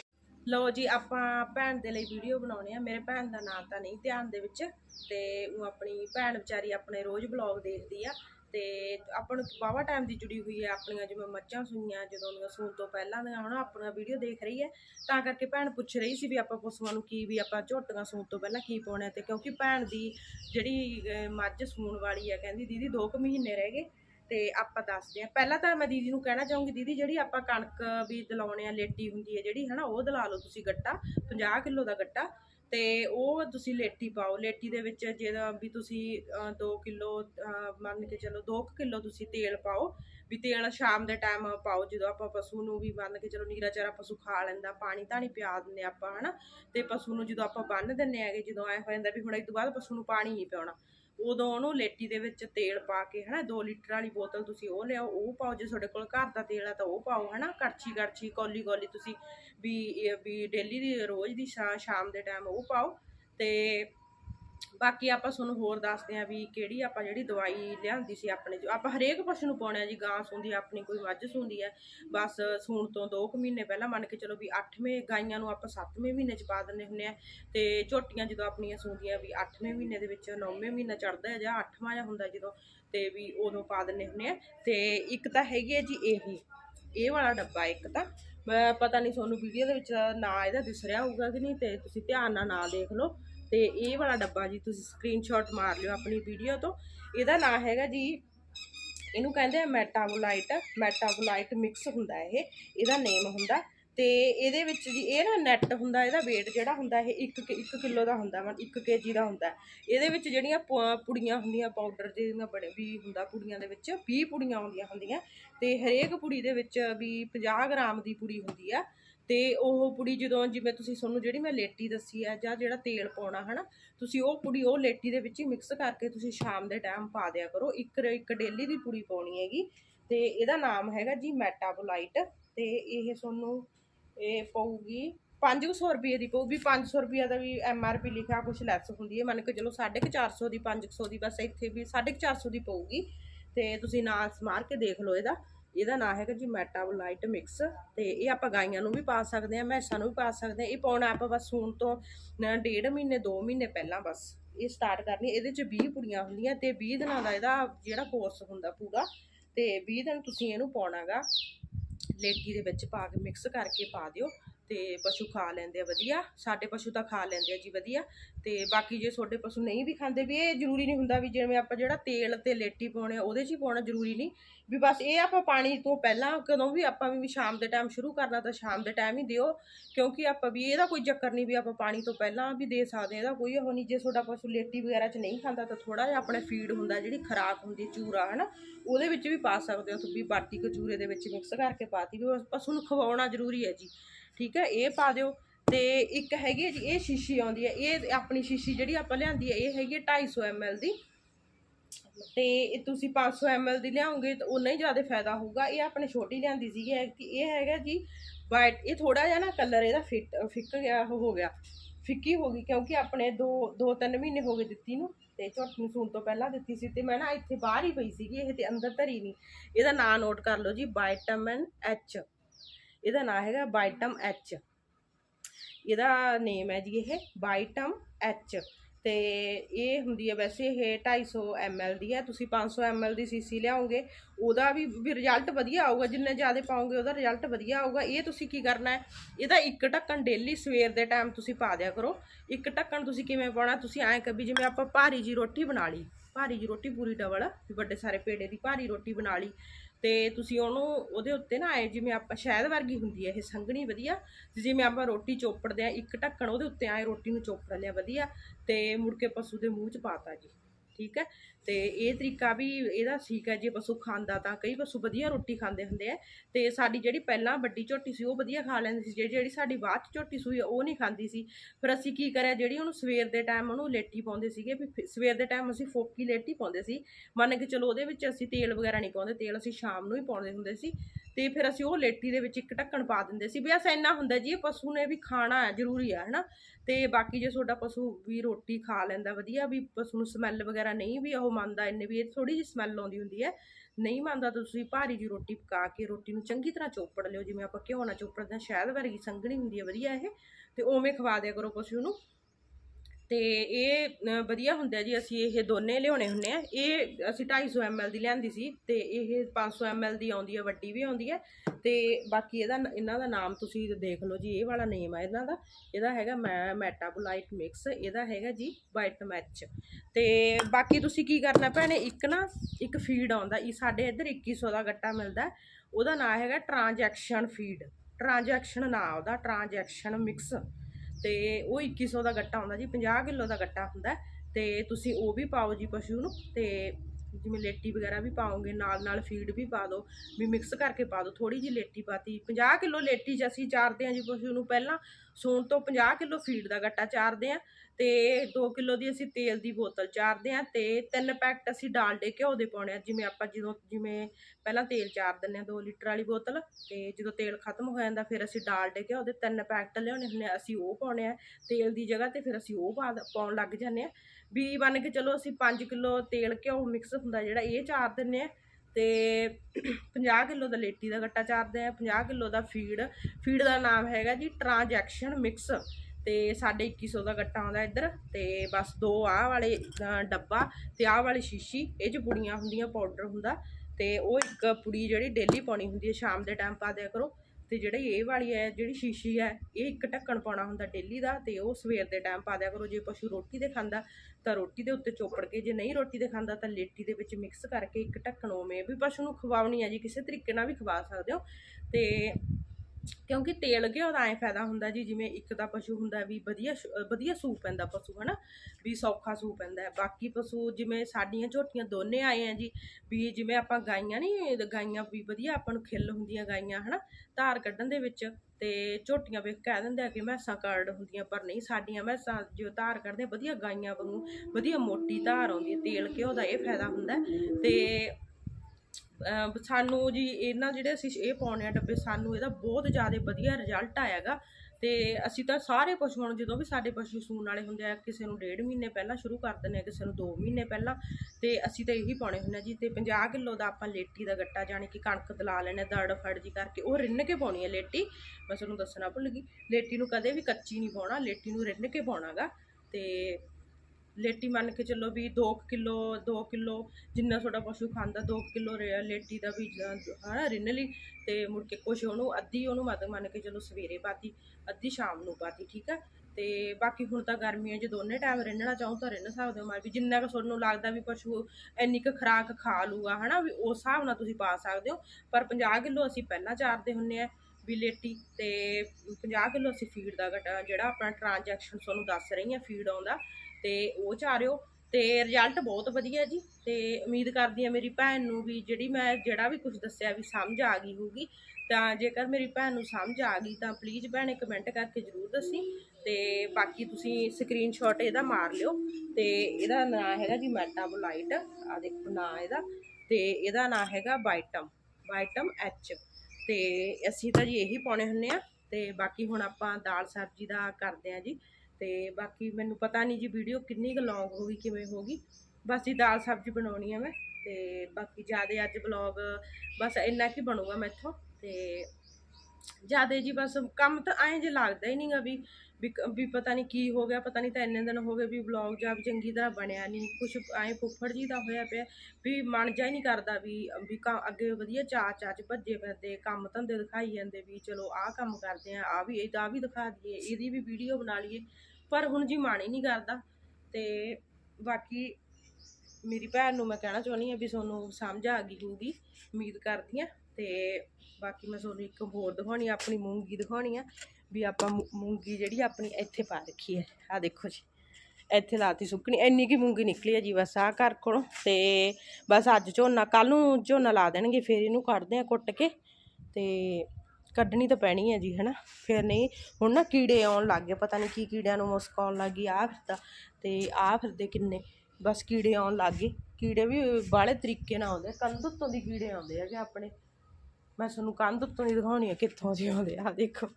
ਲਓ ਜੀ ਆਪਾਂ ਭੈਣ ਦੇ ਲਈ ਵੀਡੀਓ ਬਣਾਉਣੇ ਆ। ਮੇਰੇ ਭੈਣ ਦਾ ਨਾਮ ਤਾਂ ਨਹੀਂ ਧਿਆਨ ਦੇ ਵਿੱਚ ਤੇ ਉਹ ਆਪਣੀ ਭੈਣ ਵਿਚਾਰੀ ਆਪਣੇ ਰੋਜ਼ ਬਲੌਗ ਦੇਖਦੀ ਆ। ਤੇ ਆਪਾਂ ਨੂੰ ਵਾਹਵਾ ਟਾਈਮ ਦੀ ਜੁੜੀ ਹੋਈ ਹੈ ਆਪਣੀਆਂ ਜਿਵੇਂ ਮੱਝਾਂ ਸੂਈਆਂ, ਜਦੋਂ ਦੀਆਂ ਸੂਣ ਤੋਂ ਪਹਿਲਾਂ ਦੀਆਂ ਹੁਣ ਆਪਣਾ ਵੀਡੀਓ ਦੇਖ ਰਹੀ ਹੈ। ਤਾਂ ਕਰਕੇ ਭੈਣ ਪੁੱਛ ਰਹੀ ਸੀ ਵੀ ਆਪਾਂ ਪਸ਼ੂਆਂ ਨੂੰ ਕੀ, ਵੀ ਆਪਾਂ ਝੋਟੀਆਂ ਸੂਣ ਤੋਂ ਪਹਿਲਾਂ ਕੀ ਪਾਉਣਾ ਤੇ ਕਿਉਂਕਿ ਭੈਣ ਦੀ ਜਿਹੜੀ ਮੱਝ ਸੂਣ ਵਾਲੀ ਹੈ, ਕਹਿੰਦੀ ਦੀਦੀ 2 ਕੁ ਮਹੀਨੇ ਰਹਿ ਗਏ ਤੇ ਆਪਾਂ ਦੱਸਦੇ ਆ ਪਹਿਲਾਂ ਤਾਂ ਮੈਂ ਦੀਦੀ ਨੂੰ ਕਹਿਣਾ ਚਾਹੂੰਗੀ, ਦੀਦੀ ਜਿਹੜੀ ਆਪਾਂ ਕਣਕ ਵੀ ਦਿਲਾਉਣੇ ਆ, ਲੇਟੀ ਹੁੰਦੀ ਹੈ ਜਿਹੜੀ ਹਨਾ, ਉਹ ਦਿਲਾ ਲਓ ਤੁਸੀਂ ਗੱਟਾ 50 ਕਿਲੋ ਦਾ ਗੱਟਾ। ਤੇ ਉਹ ਤੁਸੀਂ ਲੇਟੀ ਪਾਓ। ਲੇਟੀ ਦੇ ਵਿੱਚ ਜਿਹੜਾ ਵੀ ਤੁਸੀਂ 2 ਕਿਲੋ ਮੰਨ ਕੇ ਚਲੋ 2 ਕਿਲੋ ਤੁਸੀਂ ਤੇਲ ਪਾਓ। ਵੀ ਤੇਲ ਸ਼ਾਮ ਦੇ ਟਾਈਮ ਪਾਓ, ਜਦੋਂ ਆਪਾਂ ਪਸ਼ੂ ਨੂੰ ਵੀ ਮੰਨ ਕੇ ਚਲੋ ਨੀਰਾ ਚਾਰਾ ਪਸ਼ੂ ਖਾ ਲੈਂਦਾ, ਪਾਣੀ ਤਾਂ ਨਹੀਂ ਪਿਆ ਦਿੰਦੇ ਆਪਾਂ, ਹਨਾ। ਤੇ ਪਸ਼ੂ ਨੂੰ ਜਦੋਂ ਆਪਾਂ ਬੰਨ ਦਿੰਨੇ ਆਗੇ ਜਦੋਂ ਐ ਹੋ ਜਾਂਦਾ ਵੀ ਹੁਣ ਇਸ ਤੋਂ ਬਾਅਦ ਪਸ਼ੂ ਨੂੰ ਪਾਣੀ ਨਹੀਂ ਪਿਆਉਣਾ। ਉਦੋਂ ਉਹਨੂੰ ਲੇਟੀ ਦੇ ਵਿੱਚ ਤੇਲ ਪਾ ਕੇ, ਹਨਾ 2 ਲੀਟਰ ਵਾਲੀ ਬੋਤਲ ਤੁਸੀਂ ਉਹ ਲਿਆਓ, ਉਹ ਪਾਓ, ਜੇ ਤੁਹਾਡੇ ਕੋਲ ਘਰ ਦਾ ਤੇਲ ਆ ਤਾਂ ਉਹ ਪਾਓ, ਹਨਾ, ਕੜਛੀ ਕੜਛੀ ਕੌਲੀ ਕੌਲੀ ਤੁਸੀਂ ਵੀ ਵੀ ਡੇਲੀ ਦੀ, ਰੋਜ਼ ਦੀ ਸ਼ਾ- ਸ਼ਾਮ ਦੇ ਟਾਈਮ ਉਹ ਪਾਓ ਤੇ ਬਾਕੀ ਆਪਾਂ ਤੁਹਾਨੂੰ ਹੋਰ ਦੱਸਦੇ ਆਂ ਵੀ ਕਿਹੜੀ ਆਪਾਂ ਜਿਹੜੀ ਦਵਾਈ ਲਿਆਂਦੀ ਸੀ ਆਪਣੇ ਜੋ ਆਪਾਂ ਹਰੇਕ ਪਸ਼ੂ ਨੂੰ ਪਾਉਣੇ ਆ ਜੀ, ਗਾਂ ਸੁੰਦੀ ਆਪਣੀ ਕੋਈ ਮੱਝ ਸੁੰਦੀ ਹੈ। ਬਸ ਸੂਣ ਤੋਂ 2 ਕੁ ਮਹੀਨੇ ਪਹਿਲਾਂ ਮੰਨ ਕੇ ਚਲੋ ਵੀ 8ਵੇਂ ਗਾਈਆਂ ਨੂੰ ਆਪਾਂ 7ਵੇਂ ਮਹੀਨੇ ਚ ਪਾ ਦਿੰਦੇ ਹੁੰਦੇ ਆ ਤੇ ਝੋਟੀਆਂ ਜਦੋਂ ਆਪਣੀਆਂ ਸੁੰਦੀਆਂ ਵੀ 8ਵੇਂ ਮਹੀਨੇ ਦੇ ਵਿੱਚ 9ਵੇਂ ਮਹੀਨਾ ਚੜਦਾ ਹੈ ਜਾਂ 8ਵਾਂ ਜਾਂ ਹੁੰਦਾ ਜਦੋਂ ਤੇ ਵੀ ਉਦੋਂ ਪਾ ਦਿੰਦੇ ਹੁੰਦੇ ਆ ਤੇ ਇੱਕ ਤਾਂ ਹੈਗੀ ਹੈ ਜੀ ਇਹੀ, ਇਹ ਵਾਲਾ ਡੱਬਾ ਇੱਕ ਤਾਂ। ਮੈਂ ਪਤਾ ਨਹੀਂ ਤੁਹਾਨੂੰ ਵੀਡੀਓ ਦੇ ਵਿੱਚ ਨਾ ਇਹਦਾ ਦਿਸ ਰਿਹਾ ਹੋਊਗਾ ਕਿ ਨਹੀਂ ਤੇ ਤੁਸੀਂ ਧਿਆਨ ਨਾਲ ਨਾ ਦੇਖ ਲਓ। ਤੇ ਇਹ ਵਾਲਾ ਡੱਬਾ ਜੀ ਤੁਸੀਂ ਸਕਰੀਨਸ਼ਾਟ ਮਾਰ ਲਿਓ ਆਪਣੀ ਵੀਡੀਓ ਤੋਂ। ਇਹਦਾ ਨਾਂ ਹੈਗਾ ਜੀ, ਇਹਨੂੰ ਕਹਿੰਦੇ ਆ ਮੈਟਾਬੋਲਾਈਟ ਮੈਟਾਬੋਲਾਈਟ ਮਿਕਸ ਹੁੰਦਾ ਇਹ, ਇਹਦਾ ਨੇਮ ਹੁੰਦਾ। ਤੇ ਇਹਦੇ ਵਿੱਚ ਜੀ ਇਹ ਨਾ ਨੈਟ ਹੁੰਦਾ, ਇਹਦਾ weight ਜਿਹੜਾ ਹੁੰਦਾ ਇਹ 1 1 ਕਿਲੋ ਦਾ ਹੁੰਦਾ ਵਾ 1 ਕੇਜੀ ਦਾ ਹੁੰਦਾ। ਇਹਦੇ ਵਿੱਚ ਜਿਹੜੀਆਂ ਪੁ- ਪੁੜੀਆਂ ਹੁੰਦੀਆਂ ਪਾਊਡਰ ਜਿਹੜੀਆਂ ਬੜੇ ਵੀ ਹੁੰਦਾ ਪੁੜੀਆਂ ਦੇ ਵਿੱਚ 20 ਪੁੜੀਆਂ ਆਉਂਦੀਆਂ ਹੁੰਦੀਆਂ। ਤੇ ਹਰੇਕ ਪੁੜੀ ਦੇ ਵਿੱਚ ਵੀ 50 ਗ੍ਰਾਮ ਦੀ ਪੁੜੀ ਹੁੰਦੀ ਆ। ਤੇ ਉਹ ਪੁੜੀ ਜਦੋਂ ਜਿਵੇਂ ਤੁਸੀਂ ਤੁਹਾਨੂੰ ਜਿਹੜੀ ਮੈਂ ਲੇਟੀ ਦੱਸੀ ਆ ਜਾਂ ਜਿਹੜਾ ਤੇਲ ਪਾਉਣਾ ਹਨਾ, ਤੁਸੀਂ ਉਹ ਪੁੜੀ ਉਹ ਲੇਟੀ ਦੇ ਵਿੱਚ ਹੀ ਮਿਕਸ ਕਰਕੇ ਤੁਸੀਂ ਸ਼ਾਮ ਦੇ ਟਾਈਮ ਪਾ ਦਿਆ ਕਰੋ। ਇੱਕ ਇੱਕ ਡੇਲੀ ਦੀ ਪੁੜੀ ਪਾਉਣੀ ਹੈਗੀ ਤੇ ਇਹਦਾ ਨਾਮ ਹੈਗਾ ਜੀ ਮੈਟਾਬੋਲਾਈਟ ਤੇ ਇਹ ਤੁਹਾਨੂੰ ਇਹ ਪਊਗੀ 500 ਰੁਪਏ ਦੀ ਪਊਗੀ। 500 ਰੁਪਏ ਦਾ ਵੀ ਐਮ ਆਰ ਪੀ ਲਿਖਿਆ ਕੁਝ ਲੈਸ ਹੁੰਦੀ ਹੈ। ਮੰਨ ਕੇ ਚਲੋ 450 ਦੀ 500 ਦੀ ਬਸ ਇੱਥੇ ਵੀ 450 ਦੀ ਪਊਗੀ ਤੇ ਤੁਸੀਂ ਨਾਂ ਸਮਾਰ ਕੇ ਦੇਖ ਲਓ ਇਹਦਾ। ਇਹਦਾ ਨਾਂ ਹੈਗਾ ਜੀ ਮੈਟਾਬੋਲਾਈਟ ਮਿਕਸ ਤੇ ਇਹ ਆਪਾਂ ਗਾਈਆਂ ਨੂੰ ਵੀ ਪਾ ਸਕਦੇ ਆ ਮੈਸਾਂ ਨੂੰ ਵੀ ਪਾ ਸਕਦੇ ਆ ਇਹ ਪਾਉਣਾ ਆਪਾਂ ਬਸ ਹੁਣ ਤੋਂ ਡੇਢ ਮਹੀਨੇ 2 ਮਹੀਨੇ ਪਹਿਲਾਂ ਬਸ ਇਹ ਸਟਾਰਟ ਕਰਨੀ। ਇਹਦੇ ਚ 20 ਪੁੜੀਆਂ ਹੁੰਦੀਆਂ ਤੇ 20 ਦਿਨਾਂ ਦਾ ਇਹਦਾ ਜਿਹੜਾ ਕੋਰਸ ਹੁੰਦਾ ਪੂਰਾ, ਤੇ 20 ਦਿਨ ਤੁਸੀਂ ਇਹਨੂੰ ਪਾਉਣਾਗਾ। ਲੇਟੀ ਦੇ ਵਿੱਚ ਪਾ ਕੇ ਮਿਕਸ ਕਰਕੇ ਪਾ ਦਿਓ। ਤੇ ਪਸ਼ੂ ਖਾ ਲੈਂਦੇ ਆ, ਵਧੀਆ। ਸਾਡੇ ਪਸ਼ੂ ਤਾਂ ਖਾ ਲੈਂਦੇ ਆ ਜੀ, ਵਧੀਆ। ਤੇ ਬਾਕੀ ਜੇ ਤੁਹਾਡੇ ਪਸ਼ੂ ਨਹੀਂ ਵੀ ਖਾਂਦੇ ਵੀ, ਇਹ ਜ਼ਰੂਰੀ ਨਹੀਂ ਹੁੰਦਾ ਵੀ ਜਿਵੇਂ ਆਪਾਂ ਜਿਹੜਾ ਤੇਲ ਤੇ ਲੇਟੀ ਪਾਉਣੇ ਉਹਦੇ 'ਚ ਹੀ ਪਾਉਣਾ ਜ਼ਰੂਰੀ ਨਹੀਂ। ਵੀ ਬਸ ਇਹ ਆਪਾਂ ਪਾਣੀ ਤੋਂ ਪਹਿਲਾਂ ਕਦੋਂ ਵੀ ਆਪਾਂ ਵੀ ਸ਼ਾਮ ਦੇ ਟਾਈਮ ਸ਼ੁਰੂ ਕਰਨਾ ਤਾਂ ਸ਼ਾਮ ਦੇ ਟਾਈਮ ਹੀ ਦਿਓ। ਕਿਉਂਕਿ ਆਪਾਂ ਵੀ ਇਹਦਾ ਕੋਈ ਚੱਕਰ ਨਹੀਂ ਵੀ ਆਪਾਂ ਪਾਣੀ ਤੋਂ ਪਹਿਲਾਂ ਵੀ ਦੇ ਸਕਦੇ ਇਹਦਾ ਕੋਈ ਉਹ ਨਹੀਂ। ਜੇ ਤੁਹਾਡਾ ਪਸ਼ੂ ਲੇਟੀ ਵਗੈਰਾ 'ਚ ਨਹੀਂ ਖਾਂਦਾ ਤਾਂ ਥੋੜਾ ਜਿਹਾ ਆਪਣੇ ਫੀਡ ਹੁੰਦਾ, ਜਿਹੜੀ ਖਰਾਕ ਹੁੰਦੀ ਚੂਰਾ, ਹਨਾ, ਉਹਦੇ ਵਿੱਚ ਵੀ ਪਾ ਸਕਦੇ ਹੋ ਤੁਸੀਂ। ਬਾਟੀ ਕੋ ਚੂਰੇ ਦੇ ਵਿੱਚ ਮਿਕਸ ਕਰਕੇ ਪਾਤੀ ਵੀ ਪਸ਼ੂ ਨੂੰ ਖਵਾਉਣਾ ਜ਼ਰੂਰੀ ਹੈ ਜੀ। ਠੀਕ ਹੈ, ਇਹ ਪਾ ਦਿਓ। ਤੇ ਇੱਕ ਹੈਗੀ ਹੈ ਜੀ, ਇਹ ਸ਼ੀਸ਼ੀ ਆਉਂਦੀ ਹੈ। ਇਹ ਆਪਣੀ ਸ਼ੀਸ਼ੀ ਜਿਹੜੀ ਆਪਾਂ ਲਿਆਂਦੀ ਹੈ, ਇਹ ਹੈਗੀ ਹੈ 250 ml ਦੀ। ਤੇ ਇਹ ਤੁਸੀਂ 500 ml ਦੀ ਲਿਆਓਗੇ ਤਾਂ ਉਨਾ ਹੀ ਜ਼ਿਆਦਾ ਫਾਇਦਾ ਹੋਊਗਾ। ਇਹ ਆਪਣੇ ਛੋਟੀ ਲਿਆਂਦੀ ਸੀਗੀ, ਇਹ ਕਿ ਇਹ ਹੈਗਾ ਜੀ ਵਾਈਟ ਇਹ ਥੋੜਾ ਜਿਹਾ ਨਾ ਕਲਰ ਇਹਦਾ ਫਿੱਟ ਫਿੱਕ ਗਿਆ ਹੋ ਗਿਆ। ਫਿੱਕੀ ਹੋ ਗਈ ਕਿਉਂਕਿ ਆਪਣੇ ਦੋ ਦੋ ਤਿੰਨ ਮਹੀਨੇ ਹੋ ਗਏ ਦਿੱਤੀ ਨੂੰ ਤੇ ਝੋਟੀ ਨੂੰ ਸੂਣ ਤੋਂ ਪਹਿਲਾਂ ਦਿੱਤੀ ਸੀ ਤੇ ਮੈਂ ਨਾ ਇੱਥੇ ਬਾਹਰ ਹੀ ਪਈ ਸੀਗੀ, ਇਹ ਤੇ ਅੰਦਰ ਧਰੀ ਨਹੀਂ। ਇਹਦਾ ਨਾਂ ਨੋਟ ਕਰ ਲਓ ਜੀ ਵਾਈਟਾਮਿਨ ਐਚ ਇਹਦਾ ਨਾਂ ਹੈਗਾ ਵਾਈਟਮ ਐਚ। ਇਹਦਾ ਨੇਮ ਹੈ ਜੀ ਇਹ ਵਾਈਟਮ ਐਚ। ਤੇ ਇਹ ਹੁੰਦੀ ਹੈ ਵੈਸੇ ਇਹ 250 ml ਦੀ ਹੈ। ਤੁਸੀਂ 500 ml ਦੀ ਸੀਸੀ ਲਿਆਓਗੇ, ਉਹਦਾ ਵੀ ਰਿਜ਼ਲਟ ਵਧੀਆ ਆਊਗਾ। ਜਿੰਨੇ ਜ਼ਿਆਦਾ ਪਾਓਗੇ, ਉਹਦਾ ਰਿਜ਼ਲਟ ਵਧੀਆ ਆਊਗਾ। ਇਹ ਤੁਸੀਂ ਕੀ ਕਰਨਾ ਹੈ? ਇਹਦਾ ਇੱਕ ਢੱਕਣ ਡੇਲੀ ਸਵੇਰ ਦੇ ਟਾਈਮ ਤੁਸੀਂ ਪਾ ਦਿਆ ਕਰੋ। ਇੱਕ ਢੱਕਣ ਤੁਸੀਂ ਕਿਵੇਂ ਪਾਉਣਾ? ਤੁਸੀਂ ਐਂ ਕਰ ਵੀ ਜਿਵੇਂ ਆਪਾਂ ਭਾਰੀ ਜੀ ਰੋਟੀ ਬਣਾ ਲਈ। ਭਾਰੀ ਜੀ ਰੋਟੀ ਪੂਰੀ ਡਬਲ ਵੱਡੇ ਸਾਰੇ ਪੇੜੇ ਦੀ ਭਾਰੀ ਰੋਟੀ ਬਣਾ ਲਈ। ਤੇ ਤੁਸੀਂ ਉਹਨੂੰ ਉਹਦੇ ਉੱਤੇ ਨਾ ਆਏ, ਜਿਵੇਂ ਆਪਾਂ ਸ਼ਹਿਦ ਵਰਗੀ ਹੁੰਦੀ ਹੈ ਇਹ ਸੰਘਣੀ ਵਧੀਆ ਜਿਵੇਂ ਆਪਾਂ ਰੋਟੀ ਚੋਪੜਦੇ ਆ ਇੱਕ ਢੱਕਣ ਉਹਦੇ ਉੱਤੇ ਆਏ, ਰੋਟੀ ਨੂੰ ਚੋਪੜ ਲਿਆ ਵਧੀਆ, ਤੇ ਮੁੜ ਕੇ ਪਸ਼ੂ ਦੇ ਮੂੰਹ 'ਚ ਪਾਤਾ ਜੀ, ਠੀਕ ਹੈ? ਤੇ ਇਹ ਤਰੀਕਾ ਵੀ ਇਹਦਾ ਠੀਕ ਹੈ ਜੇ ਪਸ਼ੂ ਖਾਂਦਾ ਤਾਂ ਕਈ ਪਸ਼ੂ ਵਧੀਆ ਰੋਟੀ ਖਾਂਦੇ ਹੁੰਦੇ ਆ ਤੇ ਸਾਡੀ ਜਿਹੜੀ ਪਹਿਲਾਂ ਵੱਡੀ ਝੋਟੀ ਸੀ ਉਹ ਵਧੀਆ ਖਾ ਲੈਂਦੀ ਸੀ ਜਿਹੜੀ ਜਿਹੜੀ ਸਾਡੀ ਬਾਅਦ 'ਚ ਝੋਟੀ ਸੂਈ ਆ, ਉਹ ਨਹੀਂ ਖਾਂਦੀ ਸੀ। ਫਿਰ ਅਸੀਂ ਕੀ ਕਰਿਆ ਜਿਹੜੀ ਉਹਨੂੰ ਸਵੇਰ ਦੇ ਟਾਈਮ ਉਹਨੂੰ ਲੇਟੀ ਪਾਉਂਦੇ ਸੀਗੇ ਵੀ ਫਿਰ ਸਵੇਰ ਦੇ ਟਾਈਮ ਅਸੀਂ ਫੋਕੀ ਲੇਟੀ ਪਾਉਂਦੇ ਸੀ ਮੰਨ ਕੇ ਚਲੋ ਉਹਦੇ ਵਿੱਚ ਅਸੀਂ ਤੇਲ ਵਗੈਰਾ ਨਹੀਂ ਪਾਉਂਦੇ ਤੇਲ ਅਸੀਂ ਸ਼ਾਮ ਨੂੰ ਹੀ ਪਾਉਂਦੇ ਹੁੰਦੇ ਸੀ ਤੇ ਫਿਰ ਅਸੀਂ ਉਹ ਲੇਟੀ ਦੇ ਵਿੱਚ ਇੱਕ ਢੱਕਣ ਪਾ ਦਿੰਦੇ ਸੀ ਵੀ ਐਸਾ ਇੰਨਾ ਹੁੰਦਾ ਜੀ ਇਹ ਪਸ਼ੂ ਨੇ ਵੀ ਖਾਣਾ ਹੈ ਜ਼ਰੂਰੀ ਹੈ ਹਨਾ। ਤੇ ਬਾਕੀ ਜੇ ਤੁਹਾਡਾ ਪਸ਼ੂ ਵੀ ਰੋਟੀ ਖਾ ਲੈਂਦਾ ਵਧੀਆ ਵੀ ਪਸ਼ੂ ਨੂੰ ਸਮੈਲ ਵਗੈਰਾ ਨਹੀਂ ਵੀ ਉਹ ਮੰਨਦਾ, ਇੰਨੇ ਵੀ ਇਹ ਥੋੜੀ ਜਿਹੀ ਸਮੈਲ ਆਉਂਦੀ ਹੁੰਦੀ ਹੈ। ਨਹੀਂ ਮੰਨਦਾ ਤੁਸੀਂ ਭਾਰੀ ਜੀ ਰੋਟੀ ਪਕਾ ਕੇ, ਰੋਟੀ ਨੂੰ ਚੰਗੀ ਤਰ੍ਹਾਂ ਚੋਪੜ ਲਿਓ। ਜਿਵੇਂ ਆਪਾਂ ਘਿਓ ਨਾਲ ਚੋਪੜਦੇ ਹਾਂ ਸ਼ਾਇਦ ਵਰਗੀ ਸੰਘਣੀ ਹੁੰਦੀ ਹੈ, ਵਧੀਆ ਇਹ। ਤੇ ਉਵੇਂ ਖਵਾ ਦਿਆ ਕਰੋ ਪਸ਼ੂ ਉਹਨੂੰ। ਤੇ ਇਹ ਵਧੀਆ ਹੁੰਦਾ ਜੀ, ਅਸੀਂ ਇਹ ਦੋਨੇ ਲਿਆਉਣੇ ਹੁੰਨੇ ਆ। ਇਹ ਅਸੀਂ 250 ml ਦੀ ਲਿਆਂਦੀ ਸੀ ਤੇ ਇਹ 500 ml ਦੀ ਆਉਂਦੀ ਹੈ ਵੱਡੀ ਵੀ ਆਉਂਦੀ ਹੈ ਤੇ ਬਾਕੀ ਇਹਦਾ ਇਹਨਾਂ ਦਾ ਨਾਮ ਤੁਸੀਂ ਦੇਖ ਲਓ ਜੀ, ਇਹ ਵਾਲਾ ਨੇਮ ਹੈ ਇਹਨਾਂ ਦਾ। ਇਹਦਾ ਹੈਗਾ ਮੈਂ, ਮੈਟਾਬੋਲਾਈਟ ਮਿਕਸ, ਇਹਦਾ ਹੈਗਾ ਜੀ, ਵਾਈਟ ਵਾਈਟਮੈਚ ਤੇ ਬਾਕੀ ਤੁਸੀਂ ਕੀ ਕਰਨਾ ਭੈਣੇ, ਇੱਕ ਨਾ, ਇੱਕ ਫੀਡ ਆਉਂਦਾ, ਇਹ ਸਾਡੇ ਇੱਧਰ 2100 ਦਾ ਗੱਟਾ ਮਿਲਦਾ। ਉਹਦਾ ਨਾਮ ਹੈਗਾ ਟ੍ਰਾਂਜੈਕਸ਼ਨ ਫੀਡ। ਟ੍ਰਾਂਜੈਕਸ਼ਨ ਨਾਂ ਉਹਦਾ, ਟ੍ਰਾਂਜੈਕਸ਼ਨ ਮਿਕਸ। ਤੇ ਉਹ 2100 ਦਾ ਗੱਟਾ ਹੁੰਦਾ ਜੀ 50 ਕਿਲੋ ਦਾ ਗੱਟਾ ਹੁੰਦਾ ਹੈ। ਤੇ ਤੁਸੀਂ ਉਹ ਵੀ ਪਾਓ ਜੀ ਪਸ਼ੂ ਨੂੰ, ਤੇ ਜਿਵੇਂ ਲੇਟੀ ਵਗੈਰਾ ਵੀ ਪਾਓਗੇ, ਨਾਲ ਨਾਲ ਫੀਡ ਵੀ ਪਾ ਦਿਓ, ਵੀ ਮਿਕਸ ਕਰਕੇ ਪਾ ਦਿਓ ਥੋੜੀ ਜਿਹੀ ਲੇਟੀ ਪਾਤੀ 50 ਕਿਲੋ ਲੇਟੀ 'ਚ ਅਸੀਂ ਚਾਰਦੇ ਹਾਂ ਜੀ ਪਸ਼ੂ ਨੂੰ ਪਹਿਲਾਂ ਸੂਣ ਤੋਂ 50 ਕਿਲੋ ਫੀਡ ਦਾ ਗੱਟਾ ਚਾਰਦੇ ਹਾਂ ਤੇ 2 ਕਿਲੋ ਦੀ ਅਸੀਂ ਤੇਲ ਦੀ ਬੋਤਲ ਚਾਰਦੇ ਹਾਂ ਤੇ ਤਿੰਨ ਪੈਕਟ ਅਸੀਂ ਡਾਲਡੇ ਘਿਓ ਦੇ ਪਾਉਣੇ ਆ ਜਿਵੇਂ ਆਪਾਂ ਜਦੋਂ, ਜਿਵੇਂ ਪਹਿਲਾਂ ਤੇਲ ਚਾਰ ਦਿੰਦੇ ਹਾਂ 2 ਲੀਟਰ ਵਾਲੀ ਬੋਤਲ ਤੇ ਜਦੋਂ ਤੇਲ ਖਤਮ ਹੋ ਜਾਂਦਾ ਫਿਰ ਅਸੀਂ ਡਾਲਡੇ ਘਿਓ ਦੇ ਤਿੰਨ ਪੈਕਟ ਲਿਆਉਣੇ ਹੁੰਦੇ ਆ ਅਸੀਂ ਉਹ ਪਾਉਣੇ ਆ ਤੇਲ ਦੀ ਜਗ੍ਹਾ ਤੇ ਫਿਰ ਅਸੀਂ ਉਹ ਪਾ ਪਾਉਣ ਲੱਗ ਜਾਂਦੇ ਆ ਵੀ ਬਣ ਕੇ ਚਲੋ ਅਸੀਂ 5 ਕਿਲੋ ਤੇਲ ਘਿਓ ਮਿਕਸ ਹੁੰਦਾ ਜਿਹੜਾ ਇਹ ਚਾਰ ਦਿੰਨੇ ਆ ਤੇ 50 ਕਿਲੋ ਦਾ ਲੇਟੀ ਦਾ ਗੱਟਾ ਚਾਰਦੇ ਆ 50 ਕਿਲੋ ਦਾ ਫੀਡ ਫੀਡ ਦਾ ਨਾਮ ਹੈਗਾ ਜੀ ਟ੍ਰਾਂਜੈਕਸ਼ਨ ਮਿਕਸ ਤੇ ਸਾਡੇ 2100 ਦਾ ਗੱਟਾ ਆਉਂਦਾ ਇੱਧਰ ਤੇ ਬਸ ਦੋ ਆਹ ਵਾਲੇ ਡੱਬਾ ਤੇ ਆਹ ਵਾਲੀ ਸ਼ੀਸ਼ੀ, ਇਹ ਚ ਪੁੜੀਆਂ ਹੁੰਦੀਆਂ ਪਾਊਡਰ ਹੁੰਦਾ ਤੇ ਉਹ ਇੱਕ ਪੁੜੀ ਜਿਹੜੀ ਡੇਲੀ ਪਾਉਣੀ ਹੁੰਦੀ ਹੈ, ਸ਼ਾਮ ਦੇ ਟਾਈਮ ਪਾ ਦਿਆ ਕਰੋ। ਤੇ ਜਿਹੜੀ ਇਹ ਵਾਲੀ ਹੈ, ਜਿਹੜੀ ਸ਼ੀਸ਼ੀ ਹੈ, ਇਹ ਇੱਕ ਢੱਕਣ ਪਾਉਣਾ ਹੁੰਦਾ ਡੇਲੀ ਦਾ ਤੇ ਉਹ ਸਵੇਰ ਦੇ ਟਾਈਮ ਪਾ ਦਿਆ ਕਰੋ। ਜੇ ਪਸ਼ੂ ਰੋਟੀ ਦੇ ਖਾਂਦਾ, ਤਾਂ ਰੋਟੀ ਦੇ ਉੱਤੇ ਚੋਪੜ ਕੇ, ਜੇ ਨਹੀਂ ਰੋਟੀ ਦੇ ਖਾਂਦਾ, ਤਾਂ ਲੇਟੀ ਦੇ ਵਿੱਚ ਮਿਕਸ ਕਰਕੇ ਇੱਕ ਢੱਕਣ ਉਵੇਂ ਵੀ ਪਸ਼ੂ ਨੂੰ ਖਵਾਉਣੀ ਹੈ ਜੀ। ਕਿਸੇ ਤਰੀਕੇ ਨਾਲ ਵੀ ਖਵਾ ਸਕਦੇ ਹੋ। ਤੇ ਕਿਉਂਕਿ ਤੇਲ ਘਿਓ ਦਾ ਐ ਫਾਇਦਾ ਹੁੰਦਾ ਜੀ, ਜਿਵੇਂ ਇੱਕ ਦਾ ਪਸ਼ੂ ਹੁੰਦਾ ਵੀ ਵਧੀਆ ਵਧੀਆ ਸੂਪ ਪੈਂਦਾ ਪਸ਼ੂ, ਹਨਾ? ਵੀ ਸੌਖਾ ਸੂਪ ਪੈਂਦਾ ਬਾਕੀ ਪਸ਼ੂ ਜਿਵੇਂ ਸਾਡੀਆਂ ਝੋਟੀਆਂ ਦੋਨੇ ਆਏ ਆ ਜੀ, ਵੀ ਜਿਵੇਂ ਆਪਾਂ ਗਾਈਆਂ ਨਹੀਂ ਗਾਈਆਂ ਵੀ ਵਧੀਆ ਆਪਾਂ ਨੂੰ ਖਿੱਲ ਹੁੰਦੀਆਂ ਗਾਈਆਂ, ਹਨਾ? ਧਾਰ ਕੱਢਣ ਦੇ ਵਿੱਚ ਤੇ ਝੋਟੀਆਂ ਵੇਖ ਕਹਿ ਦਿੰਦੇ ਆ ਕਿ ਮੈਸਾਂ ਕਰੜ ਹੁੰਦੀਆਂ, ਪਰ ਨਹੀਂ, ਸਾਡੀਆਂ ਮੈਸਾਂ ਜੋ ਧਾਰ ਕੱਢਦੇ ਵਧੀਆ ਗਾਈਆਂ ਵਾਂਗੂ ਵਧੀਆ ਮੋਟੀ ਧਾਰ ਆਉਂਦੀ ਤੇਲ ਘਿਓ ਦਾ ਇਹ ਫਾਇਦਾ ਹੁੰਦਾ ਹੈ। ਤੇ ਸਾਨੂੰ ਜੀ ਇਹਨਾਂ ਜਿਹੜੇ ਅਸੀਂ ਇਹ ਪਾਉਣੇ ਆ ਡੱਬੇ, ਸਾਨੂੰ ਇਹਦਾ ਬਹੁਤ ਜ਼ਿਆਦਾ ਵਧੀਆ ਰਿਜ਼ਲਟ ਆਇਆਗਾ। ਤੇ ਅਸੀਂ ਤਾਂ ਸਾਰੇ ਪਸ਼ੂਆਂ ਨੂੰ ਜਦੋਂ ਵੀ ਸਾਡੇ ਪਸ਼ੂ ਸੂਣ ਵਾਲੇ ਹੁੰਦੇ ਆ, ਕਿਸੇ ਨੂੰ ਡੇਢ ਮਹੀਨੇ ਪਹਿਲਾਂ ਸ਼ੁਰੂ ਕਰ ਦਿੰਦੇ ਆ, ਕਿਸੇ ਨੂੰ 2 ਮਹੀਨੇ ਪਹਿਲਾਂ, ਤੇ ਅਸੀਂ ਤਾਂ ਇਹੀ ਪਾਉਣੇ ਹੁੰਦੇ ਆ ਜੀ। ਤੇ 50 ਕਿਲੋ ਦਾ ਆਪਾਂ ਲੇਟੀ ਦਾ ਗੱਟਾ, ਜਾਣੀ ਕਿ ਕਣਕ ਦਲਾ ਲੈਣੇ ਦੜ ਫੜ ਜੀ ਕਰਕੇ, ਉਹ ਰਿੰਨ ਕੇ ਪਾਉਣੀ ਹੈ ਲੇਟੀ। ਮੈਂ ਤੁਹਾਨੂੰ ਦੱਸਣਾ ਭੁੱਲ ਗਈ। ਲੇਟੀ ਨੂੰ ਕਦੇ ਵੀ ਕੱਚੀ ਨਹੀਂ ਪਾਉਣਾ, ਲੇਟੀ ਨੂੰ ਰਿੰਨ ਕੇ ਪਾਉਣਾਗਾ। ਤੇ ਲੇਟੀ ਮੰਨ ਕੇ ਚੱਲੋ ਵੀ 2 ਕਿਲੋ 2 ਕਿਲੋ ਜਿੰਨਾ ਤੁਹਾਡਾ ਪਸ਼ੂ ਖਾਂਦਾ 2 ਕਿਲੋ ਲੇਟੀ ਦਾ ਵੀ ਹਨਾ, ਰਿੰਨ ਲਈ ਤੇ ਮੁੜ ਕੇ ਕੁਛ ਉਹਨੂੰ ਅੱਧੀ ਉਹਨੂੰ ਮਤ ਮੰਨ ਕੇ ਚਲੋ ਸਵੇਰੇ ਪਾਤੀ, ਅੱਧੀ ਸ਼ਾਮ ਨੂੰ ਪਾਤੀ, ਠੀਕ ਆ? ਤੇ ਬਾਕੀ ਹੁਣ ਤਾਂ ਗਰਮੀਆਂ 'ਚ ਦੋਨੇ ਟਾਈਮ ਰਿੰਨਣਾ ਚਾਹੋ ਤਾਂ ਰਿੰਨ ਸਕਦੇ ਹੋ ਮੈਂ ਵੀ ਜਿੰਨਾ ਕੁ ਤੁਹਾਨੂੰ ਲੱਗਦਾ ਵੀ ਪਸ਼ੂ ਇੰਨੀ ਕੁ ਖੁਰਾਕ ਖਾ ਲੂਗਾ, ਹਨਾ, ਵੀ ਉਸ ਹਿਸਾਬ ਨਾਲ ਤੁਸੀਂ ਪਾ ਸਕਦੇ ਹੋ। ਪਰ 50 ਕਿਲੋ ਅਸੀਂ ਪਹਿਲਾਂ ਚਾਰਦੇ ਹੁੰਨੇ ਆ ਵੀ ਲੇਟੀ ਤੇ 50 ਕਿਲੋ ਅਸੀਂ ਫੀਡ ਦਾ ਘਟਾ, ਜਿਹੜਾ ਆਪਣਾ ਟ੍ਰਾਂਜੈਕਸ਼ਨ ਤੁਹਾਨੂੰ ਦੱਸ ਰਹੀ ਆ ਫੀਡ ਆਉਂਦਾ। ਤੇ ਉਹ ਚਾਰਿਓ ਤੇ ਰਿਜ਼ਲਟ ਬਹੁਤ ਵਧੀਆ ਜੀ ਤੇ ਉਮੀਦ ਕਰਦੀ ਆ ਮੇਰੀ ਭੈਣ ਨੂੰ ਵੀ ਜਿਹੜੀ ਮੈਂ ਜਿਹੜਾ ਵੀ ਕੁਝ ਦੱਸਿਆ ਵੀ ਸਮਝ ਆ ਗਈ ਹੋਊਗੀ, ਤਾਂ ਜੇਕਰ ਮੇਰੀ ਭੈਣ ਨੂੰ ਸਮਝ ਆ ਗਈ ਤਾਂ ਪਲੀਜ਼ ਭੈਣੇ ਕਮੈਂਟ ਕਰਕੇ ਜ਼ਰੂਰ ਦੱਸੀ ਤੇ ਬਾਕੀ ਤੁਸੀਂ ਸਕਰੀਨਸ਼ਾਟ ਇਹਦਾ ਮਾਰ ਲਿਓ ਤੇ ਇਹਦਾ ਨਾਂ ਹੈਗਾ ਜੀ ਮੈਟਾਬੋਲਾਈਟ ਆ ਦੇਖੋ ਨਾਂ ਇਹਦਾ ਤੇ ਇਹਦਾ ਨਾਂ ਹੈਗਾ ਬਾਈਟਮ ਬਾਈਟਮ ਐਚ ਤੇ ਅਸੀਂ ਤਾਂ ਜੀ ਇਹੀ ਪਾਉਣੇ ਹੁੰਨੇ ਆ ਤੇ ਬਾਕੀ ਹੁਣ ਆਪਾਂ ਦਾਲ ਸਬਜ਼ੀ ਦਾ ਕਰਦੇ ਆ ਜੀ ਤੇ ਬਾਕੀ ਮੈਨੂੰ ਪਤਾ ਨਹੀਂ ਜੀ ਵੀਡੀਓ ਕਿੰਨੀ ਕੁ ਲੌਂਗ ਹੋਗੀ ਕਿਵੇਂ ਹੋਗੀ ਬਸ ਜੀ ਦਾਲ ਸਬਜ਼ੀ ਬਣਾਉਣੀ ਆ ਮੈਂ, ਤੇ ਬਾਕੀ ਜਿਆਦੇ ਅੱਜ ਬਲੌਗ ਬਸ ਇੰਨਾ ਕੀ ਬਣੂਗਾ ਮੈਥੋਂ, ਤੇ ਜਿਆਦੇ ਜੀ ਬਸ ਕੰਮ ਤਾਂ ਐਂ ਜੇ ਲੱਗਦਾ ਹੀ ਨਹੀਂਗਾ ਵੀ ਵੀ ਵੀ ਪਤਾ ਨਹੀਂ ਕੀ ਹੋ ਗਿਆ, ਪਤਾ ਨਹੀਂ ਤਾਂ ਇੰਨੇ ਦਿਨ ਹੋ ਗਏ ਵੀ ਵਲੌਗ ਜਾਂ ਵੀ ਚੰਗੀ ਤਰ੍ਹਾਂ ਬਣਿਆ ਨਹੀਂ ਕੁਛ ਐਂ ਫੁੱਫੜ ਜੀ ਦਾ ਹੋਇਆ ਪਿਆ ਵੀ ਮਨ ਜਾ ਹੀ ਨਹੀਂ ਕਰਦਾ ਵੀ ਵੀ ਅੱਗੇ ਵਧੀਆ ਚਾਅ ਚਾਅ ਚ ਭੱਜੇ ਫਿਰਦੇ, ਕੰਮ ਧੰਦੇ ਦਿਖਾਈ ਜਾਂਦੇ ਵੀ ਚਲੋ ਆਹ ਕੰਮ ਕਰਦੇ ਆ ਆ ਵੀ ਇਹਦਾ ਵੀ ਦਿਖਾ ਦਈਏ, ਇਹਦੀ ਵੀ ਵੀਡੀਓ ਬਣਾ ਲਈਏ। ਪਰ ਹੁਣ ਜੀ ਮਨ ਹੀ ਨਹੀਂ ਕਰਦਾ ਤੇ ਬਾਕੀ ਮੇਰੀ ਭੈਣ ਨੂੰ ਮੈਂ ਕਹਿਣਾ ਚਾਹੁੰਦੀ ਆ ਵੀ ਤੁਹਾਨੂੰ ਸਮਝ ਆ ਗਈ ਹੋਊਗੀ, ਉਮੀਦ ਕਰਦੀ ਆ ਤੇ ਬਾਕੀ ਮੈਂ ਤੁਹਾਨੂੰ ਇੱਕ ਹੋਰ ਦਿਖਾਉਣੀ ਆ, ਆਪਣੀ ਮੂੰਗੀ ਦਿਖਾਉਣੀ ਆ। ਵੀ ਆਪਾਂ ਮੂੰਗੀ ਜਿਹੜੀ ਆਪਣੀ ਇੱਥੇ ਪਾ ਰੱਖੀ ਹੈ। ਆ ਦੇਖੋ ਜੀ, ਇੱਥੇ ਲਾਤੀ ਸੁੱਕਣੀ, ਇੰਨੀ ਕੀ ਮੂੰਗੀ ਨਿਕਲੀ ਹੈ ਜੀ ਬਸ ਆਹ ਘਰ ਕੋਲੋਂ ਤੇ ਬਸ ਅੱਜ ਝੋਨਾ ਕੱਲ ਨੂੰ ਝੋਨਾ ਲਾ ਦੇਣਗੇ, ਫਿਰ ਇਹਨੂੰ ਕੱਢਦੇ ਆ ਕੁੱਟ ਕੇ ਤੇ ਕੱਢਣੀ ਤਾਂ ਪੈਣੀ ਹੈ ਜੀ, ਹਨਾ? ਫਿਰ ਨਹੀਂ, ਹੁਣ ਨਾ ਕੀੜੇ ਆਉਣ ਲੱਗ ਗਏ, ਪਤਾ ਨਹੀਂ ਕੀ ਕੀੜਿਆਂ ਨੂੰ ਮੁਸਕ ਆਉਣ ਲੱਗ ਗਈ ਆ ਫਿਰਦਾ ਤੇ ਆ ਫਿਰਦੇ ਕਿੰਨੇ, ਬਸ ਕੀੜੇ ਆਉਣ ਲੱਗ ਗਏ। ਕੀੜੇ ਵੀ ਬਾਹਲੇ ਤਰੀਕੇ ਨਾਲ ਆਉਂਦੇ ਕੰਧ ਉੱਤੋਂ ਦੀ ਕੀੜੇ ਆਉਂਦੇ ਹੈਗੇ ਆਪਣੇ। ਮੈਂ ਤੁਹਾਨੂੰ ਕੰਧ ਉੱਤੋਂ ਦੀ ਦਿਖਾਉਣੀ ਆ, ਕਿੱਥੋਂ ਦੀ ਆਉਂਦੇ ਆ ਦੇਖੋ।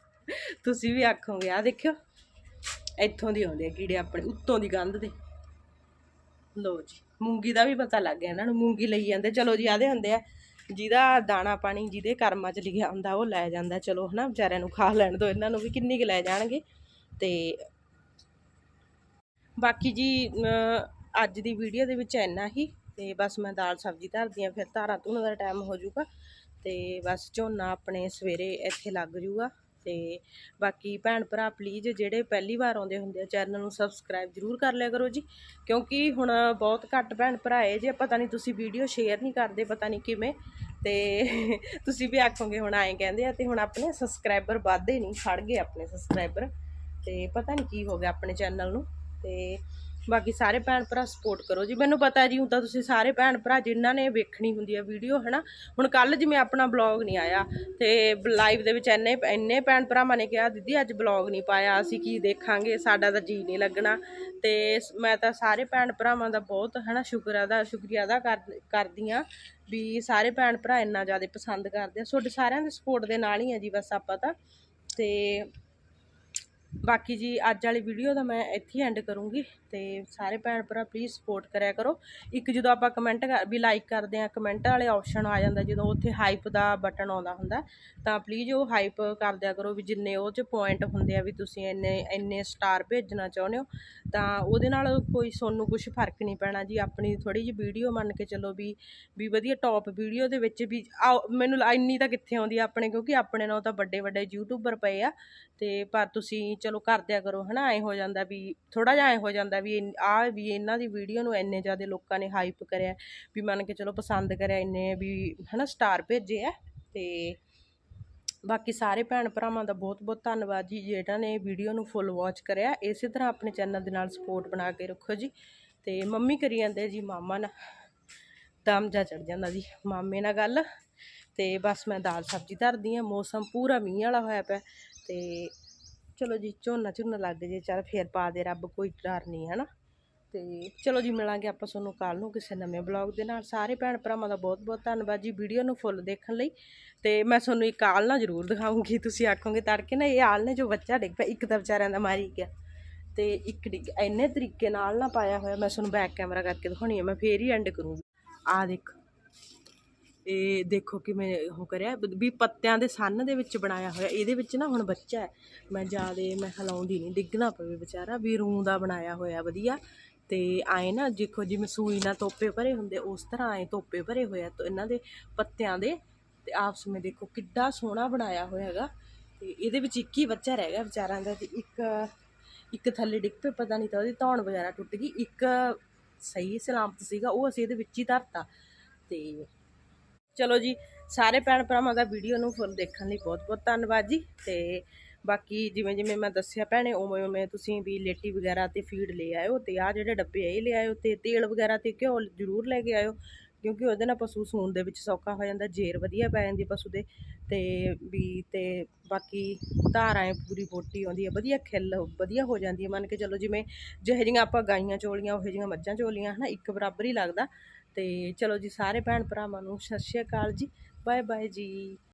ਤੁਸੀਂ ਵੀ ਆਖੋਗੇ ਆ ਦੇਖਿਓ, ਇੱਥੋਂ ਦੀ ਆਉਂਦੇ ਆ ਕੀੜੇ ਆਪਣੇ, ਉੱਤੋਂ ਦੀ ਗੰਧ ਦੇ। ਲੋ ਜੀ, ਮੂੰਗੀ ਦਾ ਵੀ ਪਤਾ ਲੱਗ ਗਿਆ ਇਹਨਾਂ ਨੂੰ, ਮੂੰਗੀ ਲਈ ਜਾਂਦੇ, ਚਲੋ ਜੀ ਆਦੇ ਹੁੰਦੇ ਆ। ਜਿਹਦਾ ਦਾਣਾ ਪਾਣੀ, ਜਿਹਦੇ ਕਰਮਾਂ 'ਚ ਲਿਖਿਆ ਹੁੰਦਾ, ਉਹ ਲੈ ਜਾਂਦਾ, ਚਲੋ ਹਨਾ, ਵਿਚਾਰਿਆਂ ਨੂੰ ਖਾ ਲੈਣ ਦੋ, ਇਹਨਾਂ ਨੂੰ ਵੀ ਕਿੰਨੀ ਕੁ ਲੈ ਜਾਣਗੇ। ਤੇ ਬਾਕੀ ਜੀ ਅੱਜ ਦੀ ਵੀਡੀਓ ਦੇ ਵਿੱਚ ਇੰਨਾ ਹੀ, ਤੇ ਬਸ ਮੈਂ ਦਾਲ ਸਬਜ਼ੀ ਧਰਦੀ ਆ, ਫਿਰ ਧਾਰਾਂ ਧੁਣ ਦਾ ਟਾਈਮ ਹੋ ਜਾਊਗਾ। ਤੇ ਬਸ ਝੋਨਾ ਆਪਣੇ ਸਵੇਰੇ ਇੱਥੇ ਲੱਗ ਜਾਊਗਾ। ਤੇ ਬਾਕੀ ਭੈਣ ਭਰਾ ਪਲੀਜ਼ ਜਿਹੜੇ ਪਹਿਲੀ ਵਾਰ ਆਉਂਦੇ ਹੁੰਦੇ ਆ ਚੈਨਲ ਨੂੰ ਸਬਸਕ੍ਰਾਈਬ ਜ਼ਰੂਰ ਕਰ ਲਿਆ ਕਰੋ ਜੀ, ਕਿਉਂਕਿ ਹੁਣ ਬਹੁਤ ਘੱਟ ਭੈਣ ਭਰਾ ਏ ਜੇ, ਪਤਾ ਨਹੀਂ ਤੁਸੀਂ ਵੀਡੀਓ ਸ਼ੇਅਰ ਨਹੀਂ ਕਰਦੇ, ਪਤਾ ਨਹੀਂ ਕਿਵੇਂ, ਤੇ ਤੁਸੀਂ ਵੀ ਆਖੋਗੇ ਹੁਣ ਆਏ ਕਹਿੰਦੇ ਆ ਤੇ ਹੁਣ ਆਪਣੇ ਸਬਸਕ੍ਰਾਈਬਰ ਵੱਧਦੇ ਨਹੀਂ ਖੜ ਗਏ ਆਪਣੇ ਸਬਸਕ੍ਰਾਈਬਰ ਤੇ ਪਤਾ ਨਹੀਂ ਕੀ ਹੋ ਗਿਆ ਆਪਣੇ ਚੈਨਲ ਨੂੰ, ਤੇ ਬਾਕੀ ਸਾਰੇ ਭੈਣ ਭਰਾ ਸਪੋਰਟ ਕਰੋ ਜੀ। ਮੈਨੂੰ ਪਤਾ ਜੀ, ਹੁਣ ਤਾਂ ਤੁਸੀਂ ਸਾਰੇ ਭੈਣ ਭਰਾ ਜਿਨ੍ਹਾਂ ਨੇ ਵੇਖਣੀ ਹੁੰਦੀ ਹੈ ਵੀਡੀਓ ਹਨਾ? ਹੁਣ ਕੱਲ ਜਿਵੇਂ ਆਪਣਾ ਬਲੌਗ ਨਹੀਂ ਆਇਆ ਤੇ ਲਾਈਵ ਦੇ ਵਿੱਚ ਇੰਨੇ ਇੰਨੇ ਭੈਣ ਭਰਾਵਾਂ ਨੇ ਕਿਹਾ, ਦੀਦੀ, ਅੱਜ ਬਲੌਗ ਨਹੀਂ ਪਾਇਆ, ਅਸੀਂ ਕੀ ਦੇਖਾਂਗੇ? ਸਾਡਾ ਤਾਂ ਜੀ ਨਹੀਂ ਲੱਗਣਾ। ਤੇ ਮੈਂ ਤਾਂ ਸਾਰੇ ਭੈਣ ਭਰਾਵਾਂ ਦਾ ਬਹੁਤ, ਹਨਾ, ਸ਼ੁਕਰ ਅਦਾ ਸ਼ੁਕਰੀਆ ਅਦਾ ਕਰ, ਕਰਦੀ ਆ ਵੀ ਸਾਰੇ ਭੈਣ ਭਰਾ ਇੰਨਾ ਜ਼ਿਆਦਾ ਪਸੰਦ ਕਰਦੇ ਆ। ਤੁਹਾਡੇ ਸਾਰਿਆਂ ਦੇ ਸਪੋਰਟ ਦੇ ਨਾਲ ਹੀ ਆ ਜੀ ਬਸ ਆਪਾਂ ਤਾਂ। ਤੇ ਬਾਕੀ ਜੀ ਅੱਜ ਵਾਲੀ ਵੀਡੀਓ ਦਾ ਮੈਂ ਇੱਥੇ ਐਂਡ ਕਰੂੰਗੀ ਤੇ ਸਾਰੇ ਭੈਣ ਭਰਾ ਪਲੀਜ਼ ਸਪੋਰਟ ਕਰਿਆ ਕਰੋ। ਇੱਕ ਜਦੋਂ ਆਪਾਂ ਕਮੈਂਟ ਵੀ ਲਾਈਕ ਕਰਦੇ ਆ ਕਮੈਂਟ ਵਾਲੇ ਆਪਸ਼ਨ ਆ ਜਾਂਦਾ ਜਦੋਂ ਉੱਥੇ ਹਾਈਪ ਦਾ ਬਟਨ ਆਉਂਦਾ ਹੁੰਦਾ, ਤਾਂ ਪਲੀਜ਼ ਉਹ ਹਾਈਪ ਕਰ ਦਿਆ ਕਰੋ ਵੀ ਜਿੰਨੇ ਉਹ 'ਚ ਪੁਆਇੰਟ ਹੁੰਦੇ ਆ ਵੀ ਤੁਸੀਂ ਇੰਨੇ ਇੰਨੇ ਸਟਾਰ ਭੇਜਣਾ ਚਾਹੁੰਦੇ ਹੋ, ਤਾਂ ਉਹਦੇ ਨਾਲ ਕੋਈ ਤੁਹਾਨੂੰ ਕੁਝ ਫ਼ਰਕ ਨਹੀਂ ਪੈਣਾ ਜੀ। ਆਪਣੀ ਥੋੜੀ ਜਿਹੀ ਵੀਡੀਓ ਮੰਨ ਕੇ ਚੱਲੋ ਵੀ ਵੀ ਵਧੀਆ ਟੌਪ ਵੀਡੀਓ ਦੇ ਵਿੱਚ ਵੀ ਆਓ- ਮੈਨੂੰ ਲ- ਇੰਨੀ ਤਾਂ ਕਿੱਥੇ ਆਉਂਦੀ ਆਪਣੇ, ਕਿਉਂਕਿ ਆਪਣੇ ਨਾਲ ਤਾਂ ਵੱਡੇ ਵੱਡੇ ਯੂਟਿਊਬਰ ਪਏ ਆ, ਤੇ ਪਰ ਤੁਸੀਂ ਚਲੋ ਕਰ ਦਿਆ ਕਰੋ, ਹਨਾ? ਐ ਹੋ ਜਾਂਦਾ ਵੀ ਥੋੜਾ ਜਿਹਾ ਐ ਹੋ ਜਾਂਦਾ ਵੀ ਆ ਵੀ ਇਹਨਾਂ ਦੀ ਵੀਡੀਓ ਨੂੰ ਇੰਨੇ ਜ਼ਿਆਦਾ ਲੋਕਾਂ ਨੇ ਹਾਈਪ ਕਰਿਆ, ਵੀ ਮੰਨ ਕੇ ਚਲੋ ਪਸੰਦ ਕਰਿਆ ਇੰਨੇ, ਵੀ ਹਨਾ ਸਟਾਰ ਭੇਜੇ ਆ। ਤੇ ਬਾਕੀ ਸਾਰੇ ਭੈਣ ਭਰਾਵਾਂ ਦਾ ਬਹੁਤ ਬਹੁਤ ਧੰਨਵਾਦ ਜੀ, ਜਿਹੜਾ ਨੇ ਵੀਡੀਓ ਨੂੰ ਫੁੱਲ ਵਾਚ ਕਰਿਆ। ਇਸੇ ਤਰ੍ਹਾਂ ਆਪਣੇ ਚੈਨਲ ਦੇ ਨਾਲ ਸਪੋਰਟ ਬਣਾ ਕੇ ਰੱਖੋ ਜੀ। ਤੇ ਮੰਮੀ ਕਰੀ ਜਾਂਦੇ ਜੀ, ਮਾਮਾ ਨਾਲ ਦਮ ਜਾ ਚੜ ਜਾਂਦਾ ਜੀ, ਮਾਮੇ ਨਾਲ ਗੱਲ। ਤੇ ਬਸ ਮੈਂ ਦਾਲ ਸਬਜ਼ੀ ਧਰਦੀ ਆ, ਮੌਸਮ ਪੂਰਾ ਮੀਂਹ ਵਾਲਾ ਹੋਇਆ ਪਿਆ। ਤੇ ਚਲੋ ਜੀ, ਝੋਨਾ ਝੁੰਨਾ ਲੱਗ ਜੇ, ਚੱਲ ਫੇਰ ਪਾ ਦੇ ਰੱਬ, ਕੋਈ ਡਰ ਨਹੀਂ ਹੈ ਨਾ ਤੇ ਚਲੋ ਜੀ, ਮਿਲਾਂਗੇ ਆਪਾਂ ਤੁਹਾਨੂੰ ਕੱਲ ਨੂੰ ਕਿਸੇ ਨਵੇਂ ਬਲੌਗ ਦੇ ਨਾਲ। ਸਾਰੇ ਭੈਣ ਭਰਾਵਾਂ ਦਾ ਬਹੁਤ ਬਹੁਤ ਧੰਨਵਾਦ ਜੀ, ਵੀਡੀਓ ਨੂੰ ਫੁੱਲ ਦੇਖਣ ਲਈ। ਤੇ ਮੈਂ ਤੁਹਾਨੂੰ ਇੱਕ ਆਲਣਾ ਜ਼ਰੂਰ ਦਿਖਾਉਂਗੀ, ਤੁਸੀਂ ਆਖੋਗੇ ਤੜਕੇ ਨਾ, ਇਹ ਆਲਣੇ ਜੋ ਬੱਚਾ ਡਿੱਗ ਪਿਆ, ਇੱਕ ਤਾਂ ਵਿਚਾਰਿਆਂ ਦਾ ਮਾਰੀ ਗਿਆ। ਤੇ ਇੱਕ ਡਿੱਗ, ਇੰਨੇ ਤਰੀਕੇ ਨਾਲ ਨਾ ਪਾਇਆ ਹੋਇਆ, ਮੈਂ ਤੁਹਾਨੂੰ ਬੈਕ ਕੈਮਰਾ ਕਰਕੇ ਦਿਖਾਉਣੀ ਹੈ ਮੈਂ ਫੇਰ ਹੀ ਐਂਡ ਕਰੂੰਗੀ। ਆ ਦੇਖ। ਇਹ ਦੇਖੋ ਕਿਵੇਂ ਉਹ ਕਰਿਆ। ਵੀ ਪੱਤਿਆਂ ਦੇ ਸੰਨ ਦੇ ਵਿੱਚ ਬਣਾਇਆ ਹੋਇਆ। ਇਹਦੇ ਵਿੱਚ ਨਾ ਹੁਣ ਬੱਚਾ ਹੈ। ਮੈਂ ਜਿਆਦੇ ਮੈਂ ਹਿਲਾਉਂਦੀ ਨਹੀਂ। ਡਿੱਗਣਾ ਪਵੇ ਵਿਚਾਰਾ। ਵੀ ਰੂੰ ਦਾ ਬਣਾਇਆ ਹੋਇਆ ਵਧੀਆ। ਤੇ ਆਏ ਨਾ ਦੇਖੋ ਜਿਵੇਂ ਸੂਈ ਨਾਲ ਤੋਪੇ ਭਰੇ ਹੁੰਦੇ, ਉਸ ਤਰ੍ਹਾਂ ਆਏ ਤੋਪੇ ਭਰੇ ਹੋਏ ਤਾਂ ਇਹਨਾਂ ਦੇ ਪੱਤਿਆਂ ਦੇ। ਤੇ ਆਪਸ ਵਿੱਚ ਦੇਖੋ ਕਿੱਡਾ ਸੋਹਣਾ ਬਣਾਇਆ ਹੋਇਆ ਹੈਗਾ। ਤੇ ਇਹਦੇ ਵਿੱਚ ਇੱਕ ਹੀ ਬੱਚਾ ਰਹਿ ਗਿਆ ਵਿਚਾਰਾਂ ਦਾ। ਤੇ ਇੱਕ ਇੱਕ ਥੱਲੇ ਡਿੱਗ ਪਏ, ਪਤਾ ਨਹੀਂ ਤਾਂ ਉਹਦੀ ਧੌਣ ਵਗੈਰਾ ਟੁੱਟ ਗਈ। ਇੱਕ ਸਹੀ ਸਲਾਮਤ ਸੀਗਾ। ਉਹ ਅਸੀਂ ਇਹਦੇ ਵਿੱਚ ਹੀ ਧਰਤਾ। ਤੇ ਚਲੋ ਜੀ, ਸਾਰੇ ਭੈਣ ਭਰਾਵਾਂ ਦਾ ਵੀਡੀਓ ਨੂੰ ਫੁੱਲ ਦੇਖਣ ਲਈ ਬਹੁਤ ਬਹੁਤ ਧੰਨਵਾਦ ਜੀ। ਤੇ ਬਾਕੀ ਜਿਵੇਂ ਜਿਵੇਂ ਮੈਂ ਦੱਸਿਆ ਭੈਣੇ, ਉਵੇਂ ਉਵੇਂ ਤੁਸੀਂ ਵੀ ਲੇਟੀ ਵਗੈਰਾ ਤੇ ਫੀਡ ਲੈ ਆਇਓ ਤੇ ਆ ਜਿਹੜੇ ਡੱਬੇ ਆ, ਇਹ ਲੈ ਆਇਓ ਤੇ ਤੇਲ ਵਗੈਰਾ ਤੇ ਘਿਓ ਜ਼ਰੂਰ ਲੈ ਕੇ ਆਇਓ, ਕਿਉਂਕਿ ਉਹਦੇ ਨਾਲ ਪਸ਼ੂ ਸੂਣ ਦੇ ਵਿੱਚ ਸੌਖਾ ਹੋ ਜਾਂਦਾ, ਜੇਰ ਵਧੀਆ ਪੈ ਜਾਂਦੀ ਪਸ਼ੂ ਦੇ ਤੇ ਵੀ ਤੇ ਬਾਕੀ ਧਾਰਾਂ ਪੂਰੀ ਬੋਟੀ ਆਉਂਦੀ ਹੈ, ਵਧੀਆ ਖਿੱਲ, ਵਧੀਆ ਹੋ ਜਾਂਦੀ ਹੈ। ਮੰਨ ਕੇ ਚਲੋ ਜਿਵੇਂ ਜਿਹੇ ਜਿਹੀਆਂ ਆਪਾਂ ਗਾਈਆਂ ਚੋਲੀਆਂ, ਉਹੋ ਜਿਹੀਆਂ ਮੱਝਾਂ ਚੋਲੀਆਂ, ਹਨਾ, ਇੱਕ ਬਰਾਬਰ ਹੀ ਲੱਗਦਾ। ਤੇ ਚਲੋ ਜੀ ਸਾਰੇ ਭੈਣ ਭਰਾਵਾਂ ਨੂੰ ਸਤਿ ਸ਼੍ਰੀ ਅਕਾਲ ਜੀ। ਬਾਏ ਬਾਏ ਜੀ।